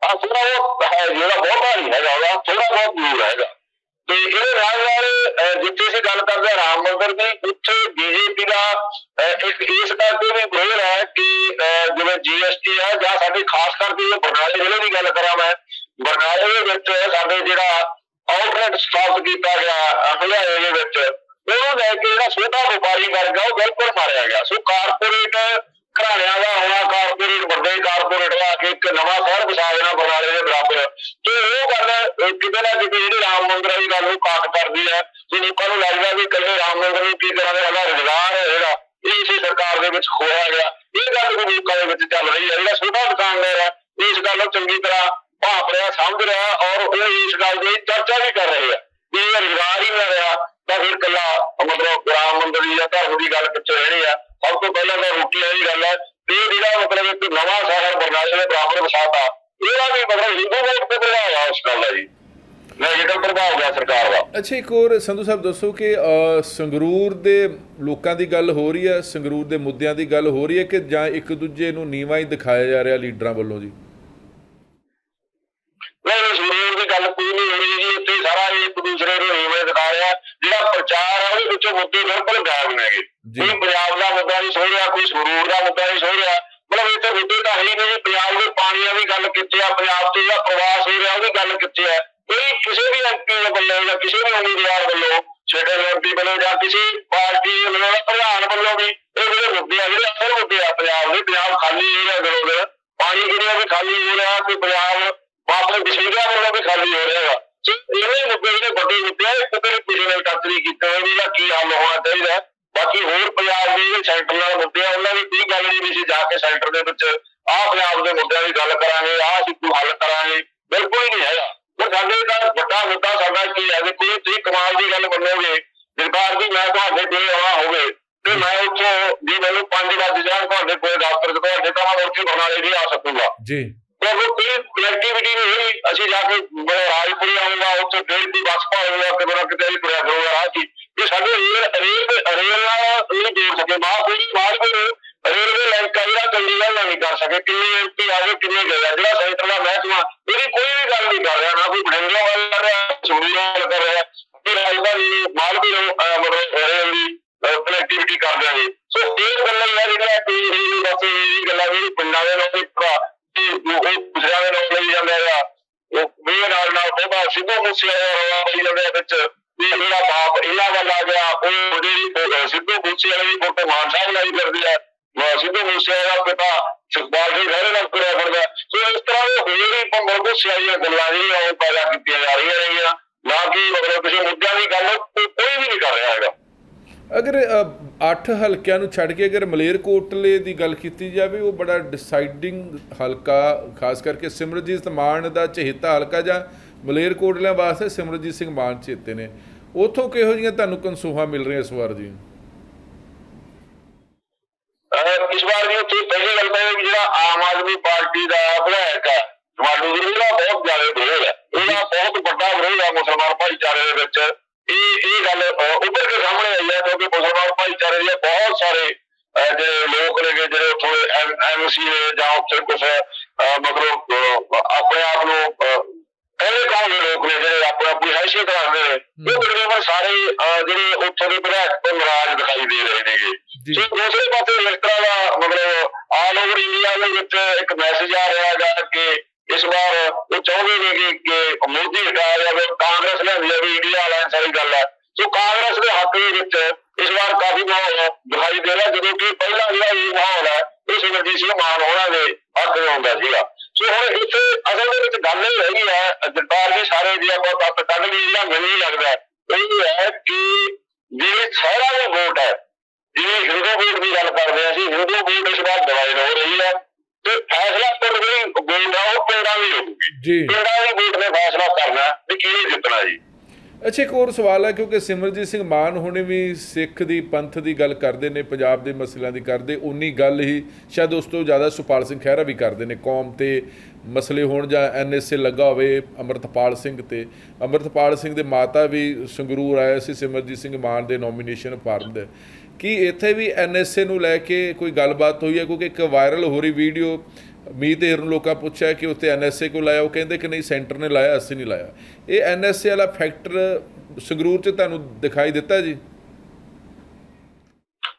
ਆ ਥੋੜਾ ਬਹੁਤ ਹੈ, ਜਿਹੜਾ ਬਹੁਤਾ ਨਹੀਂ ਹੈਗਾ ਉਹਦਾ ਥੋੜਾ ਬਹੁਤ ਜ਼ਰੂਰ ਹੈਗਾ। ਤੇ ਇਹਦੇ ਨਾਲ ਨਾਲ ਜਿੱਥੇ ਅਸੀਂ ਗੱਲ ਕਰਦੇ ਹਾਂ, ਰਾਮ ਮੰਦਿਰ ਦੀ ਉੱਥੇ ਬੀਜੇਪੀ ਦਾ ਇੱਕ ਇਸ ਕਰਕੇ ਵੀ ਵਿਰੋਧ ਹੈ ਕਿ ਜਿਵੇਂ ਜੀਐਸਟੀ ਹੈ ਜਾਂ ਸਾਡੇ ਖਾਸ ਕਰਕੇ ਜੇ ਬਰਨਾਲੇ ਜ਼ਿਲ੍ਹੇ ਦੀ ਗੱਲ ਕਰਾਂ ਮੈਂ, ਬਰਨਾਲੇ ਦੇ ਵਿੱਚ ਸਾਡੇ ਜਿਹੜਾ ਆਊਟਲੈਟ ਸਟਾਪ ਕੀਤਾ ਗਿਆ ਹਲਿਆਏ ਦੇ ਵਿੱਚ, ਉਹਨੂੰ ਲੈ ਕੇ ਜਿਹੜਾ ਛੋਟਾ ਵਪਾਰੀ ਵਰਗ ਆ ਉਹ ਬਿਲਕੁਲ ਮਾਰਿਆ ਗਿਆ ਸੋ ਕਾਰਪੋਰੇਟ ਘਰਾਣਿਆਂ ਦਾ ਹੋਣਾ ਕਾਰਪੋਰੇਟ ਵੱਡੇ ਕਾਰਪੋਰੇਟ ਲਾ ਕੇ ਇੱਕ ਨਵਾਂ ਸ਼ਹਿਰ ਵਸਾ ਦੇਣਾ ਬਰਨਾਲੇ ਦੇ ਬਰਾਬਰ ਤੇ ਉਹ ਗੱਲ ਅਹ, ਕਿਤੇ ਨਾ ਕਿਤੇ ਜਿਹੜੀ ਰਾਮ ਮੰਦਿਰ ਦੀ ਗੱਲ ਨੂੰ ਕਾਟ ਕਰਦੀ ਹੈ ਤੇ ਲੋਕਾਂ ਨੂੰ ਲੱਗਦਾ ਵੀ ਇਕੱਲੇ ਰਾਮ ਮੰਦਿਰ ਨੂੰ ਕੀ ਕਰਾਂਗੇ ਸਾਡਾ ਰੁਜ਼ਗਾਰ ਹੈ ਜਿਹੜਾ ਇਹ ਇਸੇ ਸਰਕਾਰ ਦੇ ਵਿੱਚ ਖੋਇਆ ਗਿਆ ਇਹ ਗੱਲ ਵੀ ਲੋਕਾਂ ਦੇ ਵਿੱਚ ਚੱਲ ਰਹੀ ਹੈ ਜਿਹੜਾ ਛੋਟਾ ਦੁਕਾਨਦਾਰ ਹੈ ਇਸ ਗੱਲ ਨੂੰ ਚੰਗੀ ਤਰ੍ਹਾਂ ਭਾਪ ਰਿਹਾ ਸਮਝ ਰਿਹਾ ਔਰ ਉਹ ਇਸ ਗੱਲ ਦੀ ਚਰਚਾ ਵੀ ਕਰ ਰਹੇ ਆ ਵੀ ਇਹ ਰੁਜ਼ਗਾਰ ਹੀ ਨਾ ਰਿਹਾ ਤਾਂ ਫਿਰ ਕੱਲਾ ਮਤਲਬ ਰਾਮ ਮੰਦਿਰ ਦੀ ਜਾਂ ਧਰਮ ਦੀ ਗੱਲ ਪਿੱਛੇ ਰਹਿਣੀ ਆ ਸਭ ਤੋਂ ਪਹਿਲਾਂ ਤਾਂ ਰੋਟੀ ਵਾਲੀ ਗੱਲ ਹੈ ਤੇ ਇਹ ਜਿਹੜਾ ਮਤਲਬ ਇੱਕ ਨਵਾਂ ਸ਼ਹਿਰ ਬਰਨਾਲੇ ਦੇ ਬਰਾਬਰ ਵਸਾਤਾ ਇਹਦਾ ਵੀ ਮਤਲਬ ਹਿੰਦੂ ਵੋਟ ਤੇ ਪ੍ਰਭਾਵ ਆ ਉਸ ਗੱਲ ਦਾ ਜੀ ਨੈਗੇਟਿਵ ਪ੍ਰਭਾਵ ਗਿਆ ਸਰਕਾਰ ਦਾ ਅੱਛਾ ਇੱਕ ਹੋਰ ਸੰਧੂ ਸਾਹਿਬ ਦੱਸੋ ਕਿ ਸੰਗਰੂਰ ਦੇ ਲੋਕਾਂ ਦੀ ਗੱਲ ਹੋ ਰਹੀ ਹੈ ਸੰਗਰੂਰ ਦੇ ਮੁੱਦਿਆਂ ਦੀ ਗੱਲ ਹੋ ਰਹੀ ਹੈ ਕਿ ਜਾਂ ਇੱਕ ਦੂਜੇ ਨੂੰ ਨੀਵਾਂ ਹੀ ਦਿਖਾਇਆ ਜਾ ਰਿਹਾ ਲੀਡਰਾਂ ਵੱਲੋਂ ਜੀ? ਨਹੀਂ ਜ਼ਰੂਰ ਦੀ ਗੱਲ ਕੋਈ ਨਹੀਂ ਹੋਣੀ ਜੀ। ਇੱਥੇ ਸਾਰਾ ਇਹ ਇੱਕ ਦੂਸਰੇ ਨੂੰ ਨੀਵੇਂ ਦਿਖਾ ਰਿਹਾ। ਜਿਹੜਾ ਪ੍ਰਚਾਰ ਹੈ ਉਹਦੇ ਵਿੱਚੋਂ ਮੁੱਦੇ ਬਿਲਕੁਲ ਗਾਇਬ ਨੇਗੇ ਜੀ। ਕੋਈ ਪੰਜਾਬ ਦਾ ਮੁੱਦਾ ਨਹੀਂ ਸੋਚ ਰਿਹਾ ਕੋਈ ਸੰਗਰੂਰ ਦਾ ਮੁੱਦਾ ਨਹੀਂ ਸੋਚ ਰਿਹਾ। ਮਤਲਬ ਇੱਥੇ ਮੁੱਦੇ ਤਾਂ ਹੈ ਹੀ ਨਹੀਂ ਜੀ। ਪੰਜਾਬ ਦੇ ਪਾਣੀਆਂ ਦੀ ਗੱਲ ਕਿੱਥੇ ਆ ਪੰਜਾਬ ਤੋਂ ਜਿਹੜਾ ਪ੍ਰਵਾਸ ਹੋ ਰਿਹਾ ਉਹਦੀ ਗੱਲ ਕਿੱਥੇ ਆ। ਕੋਈ ਕਿਸੇ ਵੀ ਐਮਪੀ ਵੱਲੋਂ ਜਾਂ ਕਿਸੇ ਵੀ ਉਮੀਦਵਾਰ ਵੱਲੋਂ ਛੇਟੇ ਐਮਪੀ ਵੱਲੋਂ ਜਾਂ ਕਿਸੇ ਪਾਰਟੀ ਵੱਲੋਂ, ਪ੍ਰਧਾਨ ਵੱਲੋਂ ਵੀ ਇਹ ਜਿਹੜੇ ਮੁੱਦੇ ਆ, ਜਿਹੜੇ ਅਸਲ ਮੁੱਦੇ ਆ ਪੰਜਾਬ ਦੇ, ਪੰਜਾਬ ਖਾਲੀ ਹੋ ਦਿਨੋਂ ਦਿਨ, ਪਾਣੀ ਕਿਹੜਾ ਵੀ ਖਾਲੀ ਹੋ ਰਿਹਾ ਕੋਈ ਪੰਜਾਬ ਆਪਣੇ ਵਿਸ਼ੇਸ਼ਾ ਵੱਲੋਂ ਵੀ ਖਾਲੀ ਹੋ ਰਿਹਾ ਵਾ। ਸੋ ਇਹ ਮੁੱਦੇ ਜਿਹੜੇ ਵੱਡੇ ਮੁੱਦੇ ਆ ਇੱਕ ਤੇ ਕਿਸੇ ਨੇ ਟੱਚ ਨਹੀਂ ਕੀਤਾ ਹੋਇਆ ਇਹਦਾ ਕੀ ਹੱਲ ਹੋਣਾ ਚਾਹੀਦਾ। ਬਾਕੀ ਹੋਰ ਪੰਜਾਬ ਦੇ ਜਿਹੜੇ ਸੈਂਟਰ ਨਾਲ ਮੁੱਦੇ ਆ, ਉਹਨਾਂ ਦੀ ਕੋਈ ਗੱਲ ਨਹੀਂ ਵੀ ਅਸੀਂ ਜਾ ਕੇ ਸੈਂਟਰ ਦੇ ਵਿੱਚ ਆਹ ਪੰਜਾਬ ਦੇ ਮੁੱਦਿਆਂ ਦੀ ਗੱਲ ਕਰਾਂਗੇ, ਆਹ ਅਸੀਂ ਕੋਈ ਹੱਲ ਕਰਾਂਗੇ, ਬਿਲਕੁਲ ਹੀ ਨਹੀਂ ਹੈਗਾ। ਦਾ ਵੱਡਾ ਮੁੱਦਾ ਸਾਡਾ ਕੀ ਹੈ? ਕਿ ਕੋਈ ਤੁਸੀਂ ਕਮਾਲ ਦੀ ਗੱਲ ਮੰਨੋਗੇ ਸਰਕਾਰ ਦੀ ਮੈਂ ਤੁਹਾਡੇ ਕੋਲ ਆਉਣਾ ਹੋਵੇ ਤੇ ਮੈਂ ਉੱਥੋਂ ਜੇ ਮੈਨੂੰ 5 ਵਜੇ ਜਾਣ ਤੁਹਾਡੇ ਕੋਲ 'ਚ ਤੁਹਾਡੇ ਤਾਂ ਮੈਂ ਉੱਥੇ ਬਰਨਾਲੇ ਵੀ ਆ ਸਕੂੰਗਾ। ਜੀ। ਤੇ ਉਹ ਕੋਈ ਕਨੈਕਟੀਵਿਟੀ ਨਹੀਂ ਹੋਈ ਅਸੀਂ ਜਾ ਕੇ ਮੈਂ ਰਾਜਪੁਰੀ ਆਉਂਗਾ ਉੱਥੇ ਡੇਢ ਦੀ ਬੱਸ ਪਾਉਂਗਾ ਕਿ ਮੇਰਾ ਕਿਤੇ ਵੀ ਤੁਰਿਆ ਕਰੂੰਗਾ ਰਾਹ। ਕਿ ਸਾਡੇ ਰੇਲ ਰੇਲ ਰੇਲ ਨਾਲ ਨਹੀਂ ਜੋੜ ਸਕੇ ਬਾਹਰ ਕੋਈ ਬਾਹਰ ਕੋਈ ਰੇਲਵੇ ਲਾਈਨ ਕਾ ਚੰਡੀਗੜ੍ਹ ਨਾਲ ਨਹੀਂ ਕਰ ਸਕੇ ਕਿੰਨੇ ਐਮਪੀ ਆ ਗਏ ਕਿੰਨੇ ਗਏ ਆ ਜਿਹੜਾ ਸੈਂਟਰ ਦਾ ਮਹਿਕਮਾ ਇਹਦੀ ਕੋਈ ਵੀ ਗੱਲ ਨਹੀਂ ਕਰ ਰਿਹਾ, ਨਾ ਕੋਈ ਬਠਿੰਡੇ ਵੱਲ ਕਰ ਰਿਹਾ ਸੂਰੀ ਵੱਲ ਕਰ ਰਿਹਾ ਕਿ ਰਾਜਧਾਨੀ ਮਾਲਵੀ ਨੂੰ ਮਤਲਬ ਰੇਲ ਦੀ ਕਨੈਕਟੀਵਿਟੀ ਕਰ ਦਿਆਂਗੇ ਸੋ ਇਹ ਗੱਲਾਂ ਯਾਰ ਜਿਹੜਾ ਕੋਈ ਨਹੀਂ ਬਸ ਇਹ ਗੱਲਾਂ ਵੀ ਪਿੰਡਾਂ ਦੇ ਲੋਕ ਭਰਾ ਕਿ ਉਹ ਦੂਸਰਿਆਂ ਦੇ ਲੋਕ ਲਈ ਜਾਂਦੇ ਆ। ਉਹ ਵੀ ਨਾਲ ਨਾਲ ਉਹਦਾ ਸਿੱਧੂ ਮੂਸੇ ਵਾਲਾ ਲਈ ਜਾਂਦੇ ਆ ਵਿੱਚ। ਵੀ ਇਹਦਾ ਬਾਪ ਇਹਨਾਂ ਵੱਲ ਆ ਗਿਆ, ਉਹ ਉਹਦੀ ਸਿੱਧੂ ਮੂਸੇ ਵਾਲੇ ਦੀ ਫੋਟੋ ਮਾਨ ਸਾਹਿਬ ਲਈ ਕਰਦੀ ਆ। ਸਿੱਧੂ ਮੂਸੇ ਪਿਤਾ ਸੁਖਪਾਲ ਸਿੰਘ ਖਹਿਰੇ ਨਾਲ ਤੁਰਿਆ ਫਿਰਦਾ। ਸੋ ਇਸ ਤਰ੍ਹਾਂ ਦੇ ਹੋਰ ਵੀ ਪੰਗਲ ਗੁੱਸੇ ਗੱਲਾਂ ਜਿਹੜੀਆਂ ਉਹ ਪੈਦਾ ਕੀਤੀਆਂ ਜਾ ਰਹੀਆਂ ਨੇਗੀਆਂ। ਨਾ ਕਿ ਮਤਲਬ ਕਿਸੇ ਮੁੱਦਿਆਂ ਦੀ ਗੱਲ ਕੋਈ ਵੀ ਨਹੀਂ ਕਰ ਰਿਹਾ ਹੈਗਾ। ਅਗਰ ਅ, ਹਲਕਿਆਂ ਨੂੰ ਛੱਡ ਕੇ ਅਗਰ ਮਲੇਰਕੋਟਲੇ ਦੀ ਗੱਲ ਕੀਤੀ ਜਾਵੇ ਉਹ ਬੜਾ ਡਿਸਾਈਡਿੰਗ ਹਲਕਾ ਖਾਸ ਕਰਕੇ ਸਿਮਰਜੀਤ ਮਾਨ ਦਾ ਚਹੇਤਾ ਹਲਕਾ ਜਾਂ ਮਲੇਰਕੋਟਲਿਆਂ ਵਾਸਤੇ ਸਿਮਰਜੀਤ ਸਿੰਘ ਮਾਨ ਚੇਤੇ ਨੇ। ਉਥੋਂ ਕਿਹੋ ਜਿਹੀਆਂ ਤੁਹਾਨੂੰ ਕਨਸੂਹਾਂ ਮਿਲ ਰਹੀਆਂ ਇਸ ਵਾਰ ਜੀ? ਇਸ ਵਾਰ ਵੀ ਉੱਥੇ ਪਹਿਲੀ ਗੱਲ ਤਾਂ ਇਹ ਕਿ ਜਿਹੜਾ ਆਮ ਆਦਮੀ ਪਾਰਟੀ ਦਾ ਵਿਧਾਇਕ ਹੈ ਜਮਾਲੂ ਗੁਰੂ ਦਾ ਬਹੁਤ ਜ਼ਿਆਦਾ ਵਿਰੋਧ ਹੈ। ਇਹਦਾ ਬਹੁਤ ਵੱਡਾ ਵਿਰੋਧ ਹੈ ਮੁਸਲਮਾਨ ਭਾਈਚਾਰੇ ਦੇ ਵਿੱਚ। ਇਹ ਇਹ ਗੱਲ ਉੱਭਰ ਕੇ ਸਾਹਮਣੇ ਆਈ ਹੈ ਕਿਉਂਕਿ ਮੁਸਲਮਾਨ ਭਾਈਚਾਰੇ ਦੇ ਬਹੁਤ ਸਾਰੇ ਜਿਹੜੇ ਲੋਕ ਨੇਗੇ ਜਿਹੜੇ ਉੱਥੋਂ ਐਮਸੀ ਨੇ ਜਾਂ ਉੱਥੇ ਕੁਝ ਮਤਲਬ ਆਪਣੇ ਆਪ ਨੂੰ ਪਹਿਲੇ ਕੌਣ ਦੇ ਲੋਕ ਨੇ ਜਿਹੜੇ ਆਪਣੀ ਆਪਣੀ ਹੈਸੀਅਤ ਰੱਖਦੇ ਨੇ ਉਹ ਤਕਰੀਬਨ ਸਾਰੇ ਜਿਹੜੇ ਉੱਥੋਂ ਦੇ ਵਿਧਾਇਕ ਤੋਂ ਨਾਰਾਜ਼ ਦਿਖਾਈ ਦੇ ਰਹੇ ਨੇਗੇ ਜੀ। ਦੂਸਰੇ ਪਾਸੇ ਇਸ ਤਰ੍ਹਾਂ ਦਾ ਮਤਲਬ ਆਲ ਓਵਰ ਇੰਡੀਆ ਦੇ ਵਿੱਚ ਇੱਕ ਮੈਸੇਜ ਆ ਰਿਹਾ ਹੈਗਾ ਕਿ ਇਸ ਵਾਰ ਉਹ ਚਾਹੁੰਦੇ ਨੇ ਕਿ ਮੋਦੀ ਹਟਾਇਆ ਜਾਵੇ, ਕਾਂਗਰਸ ਲਿਆਂਦੀ ਜਾਵੇ ਇੰਡੀਆ ਅਲਾਈਅੰਸ ਵਾਲੀ ਗੱਲ ਹੈ ਸੋ ਕਾਂਗਰਸ ਦੇ ਹੱਕ ਦੇ ਵਿੱਚ ਇਸ ਵਾਰ ਕਾਫੀ ਮਾਹੌਲ ਦਿਖਾਈ ਦੇ ਰਿਹਾ, ਜਦੋਂ ਕਿ ਪਹਿਲਾਂ ਜਿਹੜਾ ਇਹ ਮਾਹੌਲ ਹੈ ਇਹ ਸਿਮਰਜੀਤ ਸਿੰਘ ਮਾਨ ਹੋਣਾ ਦੇ ਹੱਕ ਦੇ ਆਉਂਦਾ ਸੀਗਾ ਸੋ ਹੁਣ ਇੱਥੇ ਅਸਲ ਦੇ ਵਿੱਚ ਗੱਲ ਇਹ ਹੈਗੀ ਹੈ, ਜਗਤਾਰ ਜੀ ਸਾਰੇ ਜੇ ਆਪਾਂ ਤੱਤ ਕੱਢ ਲਈ ਜਿਹੜਾ ਮੈਨੂੰ ਨਹੀਂ ਲੱਗਦਾ ਇਹ ਹੈ ਕਿ ਜਿਹੜੇ ਸ਼ਹਿਰਾਂ ਦੇ ਵੋਟ ਹੈ ਜਿਵੇਂ ਹਿੰਦੂ ਵੋਟ ਦੀ ਗੱਲ ਕਰਦੇ ਹਾਂ ਅਸੀਂ। ਹਿੰਦੂ ਵੋਟ ਇਸ ਵਾਰ ਡਿਵਾਈਡ ਹੋ ਰਹੀ ਹੈ। ਤੇ ਫੈਸਲਾ ਕਰਨ ਜਿਹੜੀ ਵੋਟ ਆ ਉਹ ਪਿੰਡਾਂ ਦੀ ਹੋਊਗੀ। ਜੀ। ਪਿੰਡਾਂ ਦੀ ਵੋਟ ਨੇ ਫੈਸਲਾ ਕਰਨਾ ਵੀ ਕਿਹਨੇ ਜਿੱਤਣਾ ਜੀ। ਅੱਛਾ ਇੱਕ ਹੋਰ ਸਵਾਲ ਹੈ ਕਿਉਂਕਿ ਸਿਮਰਜੀਤ ਸਿੰਘ ਮਾਨ ਹੁਣੇ ਵੀ ਸਿੱਖ ਦੀ ਪੰਥ ਦੀ ਗੱਲ ਕਰਦੇ ਨੇ ਪੰਜਾਬ ਦੇ ਮਸਲਿਆਂ ਦੀ ਕਰਦੇ ਉਨੀ ਗੱਲ ਹੀ ਸ਼ਾਇਦ ਉਸ ਤੋਂ ਜ਼ਿਆਦਾ ਸੁਪਾਲ ਸਿੰਘ ਖਹਿਰਾ ਵੀ ਕਰਦੇ ਨੇ ਕੌਮ ਤੇ ਮਸਲੇ ਹੋਣ ਜਾਂ ਐਨਐਸਏ ਲੱਗਾ ਹੋਵੇ ਅਮਰਤਪਾਲ ਸਿੰਘ ਤੇ। ਅਮਰਤਪਾਲ ਸਿੰਘ ਦੇ ਮਾਤਾ ਵੀ ਸੰਗਰੂਰ ਆਏ ਸੀ ਸਿਮਰਜੀਤ ਸਿੰਘ ਮਾਨ ਦੇ ਨੋਮੀਨੇਸ਼ਨ ਫਾਰਮ ਦੇ। ਕੀ ਇੱਥੇ ਵੀ ਐਨਐਸਏ ਨੂੰ ਲੈ ਕੇ ਕੋਈ ਗੱਲਬਾਤ ਹੋਈ ਹੈ? ਕਿਉਂਕਿ ਇੱਕ ਵਾਇਰਲ ਹੋ ਰਹੀ ਵੀਡੀਓ ਮੀਤ ਏਰ ਨੂੰ ਲੋਕਾਂ ਪੁੱਛਿਆ ਕਿ ਉੱਤੇ ਐਨਐਸਏ ਕੋ ਲਾਇਆ ਉਹ ਕਹਿੰਦੇ ਕਿ ਨਹੀਂ ਸੈਂਟਰ ਨੇ ਲਾਇਆ ਅਸੀਂ ਨਹੀਂ ਲਾਇਆ। ਇਹ ਐਨਐਸਏ ਵਾਲਾ ਫੈਕਟਰ ਸੰਗਰੂਰ 'ਚ ਤੁਹਾਨੂੰ ਦਿਖਾਈ ਦਿੱਤਾ ਜੀ?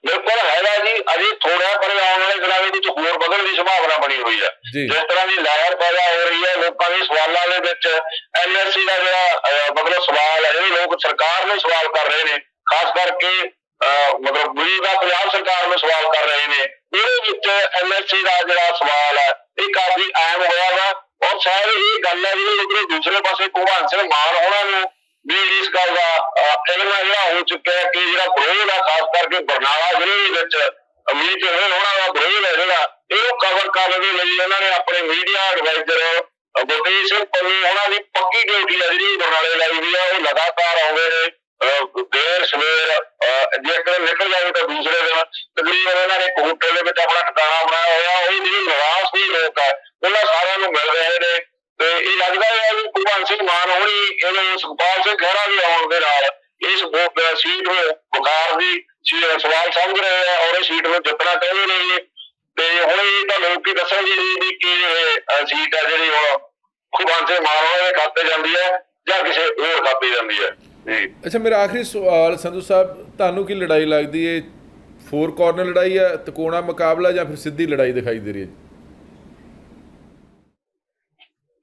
ਬਿਲਕੁਲ ਹੈਗਾ ਜੀ। ਅਜੇ ਥੋੜਾ ਪਰ ਆਉਣ ਵਾਲੇ ਦਿਨਾਂ ਦੇ ਵਿੱਚ ਹੋਰ ਵਧਣ ਦੀ ਸੰਭਾਵਨਾ ਬਣੀ ਹੋਈ ਹੈ। ਜਿਸ ਤਰ੍ਹਾਂ ਦੀ ਲਾਇਰ ਪੈਦਾ ਹੋ ਰਹੀ ਹੈ ਲੋਕਾਂ ਦੇ ਸਵਾਲਾਂ ਦੇ ਵਿੱਚ ਐਨਐਸਸੀ ਦਾ ਜਿਹੜਾ ਮਤਲਬ ਸਵਾਲ ਹੈ ਜਿਹੜੇ ਲੋਕ ਸਰਕਾਰ ਨੂੰ ਸਵਾਲ ਕਰ ਰਹੇ ਨੇ ਖਾਸ ਕਰਕੇ ਮਤਲਬ ਵੀ ਪੰਜਾਬ ਸਰਕਾਰ ਨੂੰ ਸਵਾਲ ਕਰ ਰਹੇ ਨੇ। ਇਹਦੇ ਵਿੱਚ ਐਨਐਸਸੀ ਦਾ ਜਿਹੜਾ ਸਵਾਲ ਹੈ ਇਹ ਕਾਫੀ ਅਹਿਮ ਹੋਇਆ ਵਾ। ਔਰ ਸ਼ਾਇਦ ਇਹ ਗੱਲ ਹੈ ਜਿਹੜੀ ਉਧਰੋਂ ਦੂਸਰੇ ਪਾਸੇ ਭਗਵਾਨ ਸਿੰਘ ਮਾਨ ਹੋਣਾ ਨੂੰ ਵੀ ਇਸ ਗੱਲ ਦਾ ਅਹ, ਜਿਹੜਾ ਹੋ ਚੁੱਕਿਆ ਕਿ ਜਿਹੜਾ ਵਿਰੋਧ ਹੈ ਖਾਸ ਕਰਕੇ ਬਰਨਾਲਾ ਜ਼ਿਲ੍ਹੇ ਦੇ ਵਿੱਚ ਅਮੀਤ ਹੋਏ ਹੋਣਾ ਦਾ ਵਿਰੋਧ ਹੈ ਜਿਹੜਾ ਇਹਨੂੰ ਕਵਰ ਕਰਨ ਦੇ ਲਈ ਇਹਨਾਂ ਨੇ ਆਪਣੇ ਮੀਡੀਆ ਐਡਵਾਈਜ਼ਰ ਬੋਟੀ ਸਿੰਘ ਪੰਨੂ ਉਹਨਾਂ ਦੀ ਪੱਕੀ ਡਿਊਟੀ ਹੈ ਜਿਹੜੀ ਬਰਨਾਲੇ ਲਾਈ ਹੋਈ ਹੈ ਉਹ ਲਗਾਤਾਰ ਆਉਂਦੇ ਨੇ। ਦੇਰ ਸਵੇਰ ਜੇਕਰ ਨਿਕਲ ਜਾਵੇ ਤਾਂ ਦੂਸਰੇ ਦਿਨ ਤਕਰੀਬਨ ਉਹਨਾਂ ਨੇ ਇੱਕ ਦੇ ਵਿੱਚ ਆਪਣਾ ਟਿਕਾਣਾ ਬਣਾਇਆ ਹੋਇਆ, ਉਹ ਜਿਹੜੇ ਨਿਵਾਸ ਲੋਕ ਹੈ ਉਹਨਾਂ ਸਾਰਿਆਂ ਨੂੰ ਮਿਲ ਰਹੇ ਨੇ। ਤੇ ਇਹ ਲੱਗਦਾ ਹੈ ਵੀ ਭਗਵਾਨ ਸਿੰਘ ਮਾਨ ਹੋਣੀ ਇਹਨੂੰ ਸੁਖਪਾਲ ਸਿੰਘ ਖਹਿਰਾ ਵੀ ਆਉਣ ਦੇ ਨਾਲ ਇਸ ਸੀਟ ਨੂੰ ਬੁਖਾਰ ਦੀ ਸਵਾਲ ਸਮਝ ਰਹੇ ਆ ਔਰ ਇਹ ਸੀਟ ਨੂੰ ਜਿੱਤਣਾ ਚਾਹੁੰਦੇ ਨੇ ਤੇ ਹੁਣ ਇਹ ਤਾਂ ਲੋਕ ਹੀ ਦੱਸਣਗੇ ਵੀ ਕਿ ਇਹ ਸੀਟ ਆ ਜਿਹੜੀ ਹੁਣ ਭਗਵੰਤ ਸਿੰਘ ਮਾਨ ਹੋਣੀ ਖਾਤੇ ਜਾਂਦੀ ਹੈ ਜਾਂ ਕਿਸੇ ਹੋਰ ਖਾਤੇ ਜਾਂਦੀ ਹੈ। ਅੱਛਾ ਮੇਰਾ ਆਖਰੀ ਸਵਾਲ ਸੰਧੂ ਸਾਹਿਬ ਤੁਹਾਨੂੰ ਕੀ ਲੜਾਈ ਲੱਗਦੀ ਹੈ ਫੋਰ ਕਾਰਨਰ ਲੜਾਈ ਹੈ ਤਕੋਣਾ ਮੁਕਾਬਲਾ ਜਾਂ ਫਿਰ ਸਿੱਧੀ ਲੜਾਈ ਦਿਖਾਈ ਦੇ ਰਹੀ ਹੈ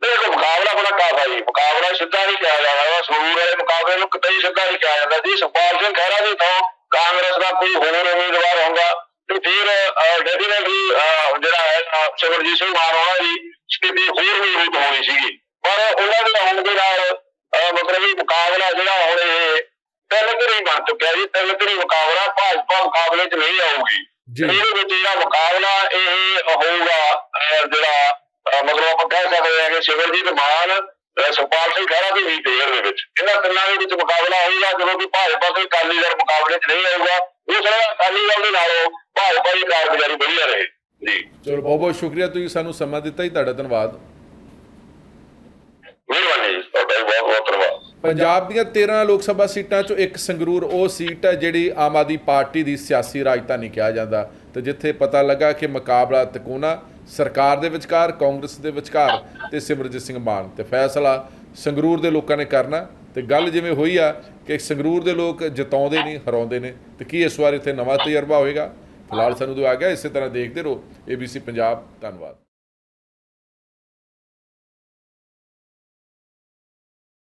ਦੇਖੋ ਮੁਕਾਬਲਾ ਬੜਾ ਕਾਫਾ ਜੀ। ਮੁਕਾਬਲਾ ਸਿੱਧਾ ਨਹੀਂ ਕਿਹਾ ਜਾਂਦਾ ਸਰੂਰ ਵਾਲੇ ਮੁਕਾਬਲੇ ਨੂੰ ਕਿਤੇ ਹੀ ਸਿੱਧਾ ਨਹੀਂ ਕਿਹਾ ਜਾਂਦਾ। ਜੀ ਸੁਖਪਾਲ ਸਿੰਘ ਖਹਿਰਾ ਦੀ ਥਾਂ ਕਾਂਗਰਸ ਦਾ ਕੋਈ ਹੋਰ ਉਮੀਦਵਾਰ ਹੁੰਦਾ ਤੇ ਫਿਰ ਡੈਫੀਨਿਟਲੀ ਜਿਹੜਾ ਹੈ ਅਹ, ਸਿਮਰਜੀਤ ਸਿੰਘ ਮਾਨ ਹੋਣਾ ਦੀ ਸਥਿਤੀ ਹੋਰ ਮਜ਼ਬੂਤ ਹੋਣੀ ਸੀਗੀ। ਪਰ ਉਹਨਾਂ ਦੇ ਆਉਣ ਦੇ ਨਾਲ ਮਤਲਬ ਇਹ ਮੁਕਾਬਲਾ ਜਿਹੜਾ ਹੁਣ ਇਹ ਤਿੰਨ ਧਿਰੀ ਬਣ ਚੁੱਕਿਆ ਜੀ ਤਿੰਨ ਧਿਰੀ ਮੁਕਾਬਲਾ ਭਾਜਪਾ ਮੁਕਾਬਲੇ 'ਚ ਨਹੀਂ ਆਊਗੀ। ਇਹਦੇ ਵਿੱਚ ਜਿਹੜਾ ਮੁਕਾਬਲਾ ਇਹ ਹੋਊਗਾ ਜਿਹੜਾ ਮਤਲਬ ਆਪਾਂ ਕਹਿ ਸਕਦੇ ਹਾਂ ਕਿ ਸਿਮਰਜੀਤ ਮਾਨ ਸੁਖਪਾਲ ਸਿੰਘ ਖਹਿਰਾ ਦੀ ਵੀ ਦੇਰ ਦੇ ਵਿੱਚ। ਇਹਨਾਂ ਤਿੰਨਾਂ ਦੇ ਵਿੱਚ ਮੁਕਾਬਲਾ ਹੋਊਗਾ ਜਦੋਂ ਕਿ ਭਾਜਪਾ ਤੇ ਅਕਾਲੀ ਦਲ ਮੁਕਾਬਲੇ 'ਚ ਨਹੀਂ ਆਊਗਾ। ਉਸ ਵੇਲੇ ਅਕਾਲੀ ਦਲ ਦੇ ਨਾਲੋਂ ਭਾਜਪਾ ਦੀ ਕਾਰਗੁਜ਼ਾਰੀ ਵਧੀਆ ਰਹੇ। ਜੀ। ਚਲੋ ਬਹੁਤ ਬਹੁਤ ਸ਼ੁਕਰੀਆ ਤੁਸੀਂ ਸਾਨੂੰ ਸਮਾਂ ਦਿੱਤਾ ਜੀ ਤੁਹਾਡਾ ਧੰਨਵਾਦ। ਮਿਹਰਬਾਨੀ ਜੀ, ਤੁਹਾਡਾ ਬਹੁਤ ਬਹੁਤ ਧੰਨਵਾਦ। ਪੰਜਾਬ ਦੀਆਂ 13 ਲੋਕ ਸਭਾ ਸੀਟਾਂ ਚੋਂ ਇੱਕ ਸੰਗਰੂਰ, ਉਹ ਸੀਟ ਹੈ ਜਿਹੜੀ ਆਮ ਆਦਮੀ ਪਾਰਟੀ ਦੀ ਸਿਆਸੀ ਰਾਜਧਾਨੀ ਕਿਹਾ ਜਾਂਦਾ। ਤੇ ਜਿੱਥੇ ਪਤਾ ਲੱਗਾ ਕਿ ਮੁਕਾਬਲਾ ਤਕੋਨਾ ਸਰਕਾਰ ਦੇ ਵਿਚਕਾਰ, ਕਾਂਗਰਸ ਦੇ ਵਿਚਕਾਰ ਤੇ ਸਿਮਰਜੀਤ ਸਿੰਘ ਮਾਨ। ਤੇ ਫੈਸਲਾ ਸੰਗਰੂਰ ਦੇ ਲੋਕਾਂ ਨੇ ਕਰਨਾ। ਤੇ ਗੱਲ ਜਿਵੇਂ ਹੋਈ ਆ ਕਿ ਸੰਗਰੂਰ ਦੇ ਲੋਕ ਜਿਤਾਉਂਦੇ ਨਹੀਂ, ਹਰਾਉਂਦੇ ਨੇ। ਤੇ ਕੀ ਇਸ ਵਾਰ ਇੱਥੇ ਨਵਾਂ ਤਜਰਬਾ ਹੋਏਗਾ? ਫਿਲਹਾਲ ਸਾਨੂੰ ਦੋ ਆ ਗਿਆ, ਇਸੇ ਤਰ੍ਹਾਂ ਦੇਖਦੇ ਰਹੋ। ABC ਪੰਜਾਬ, ਧੰਨਵਾਦ।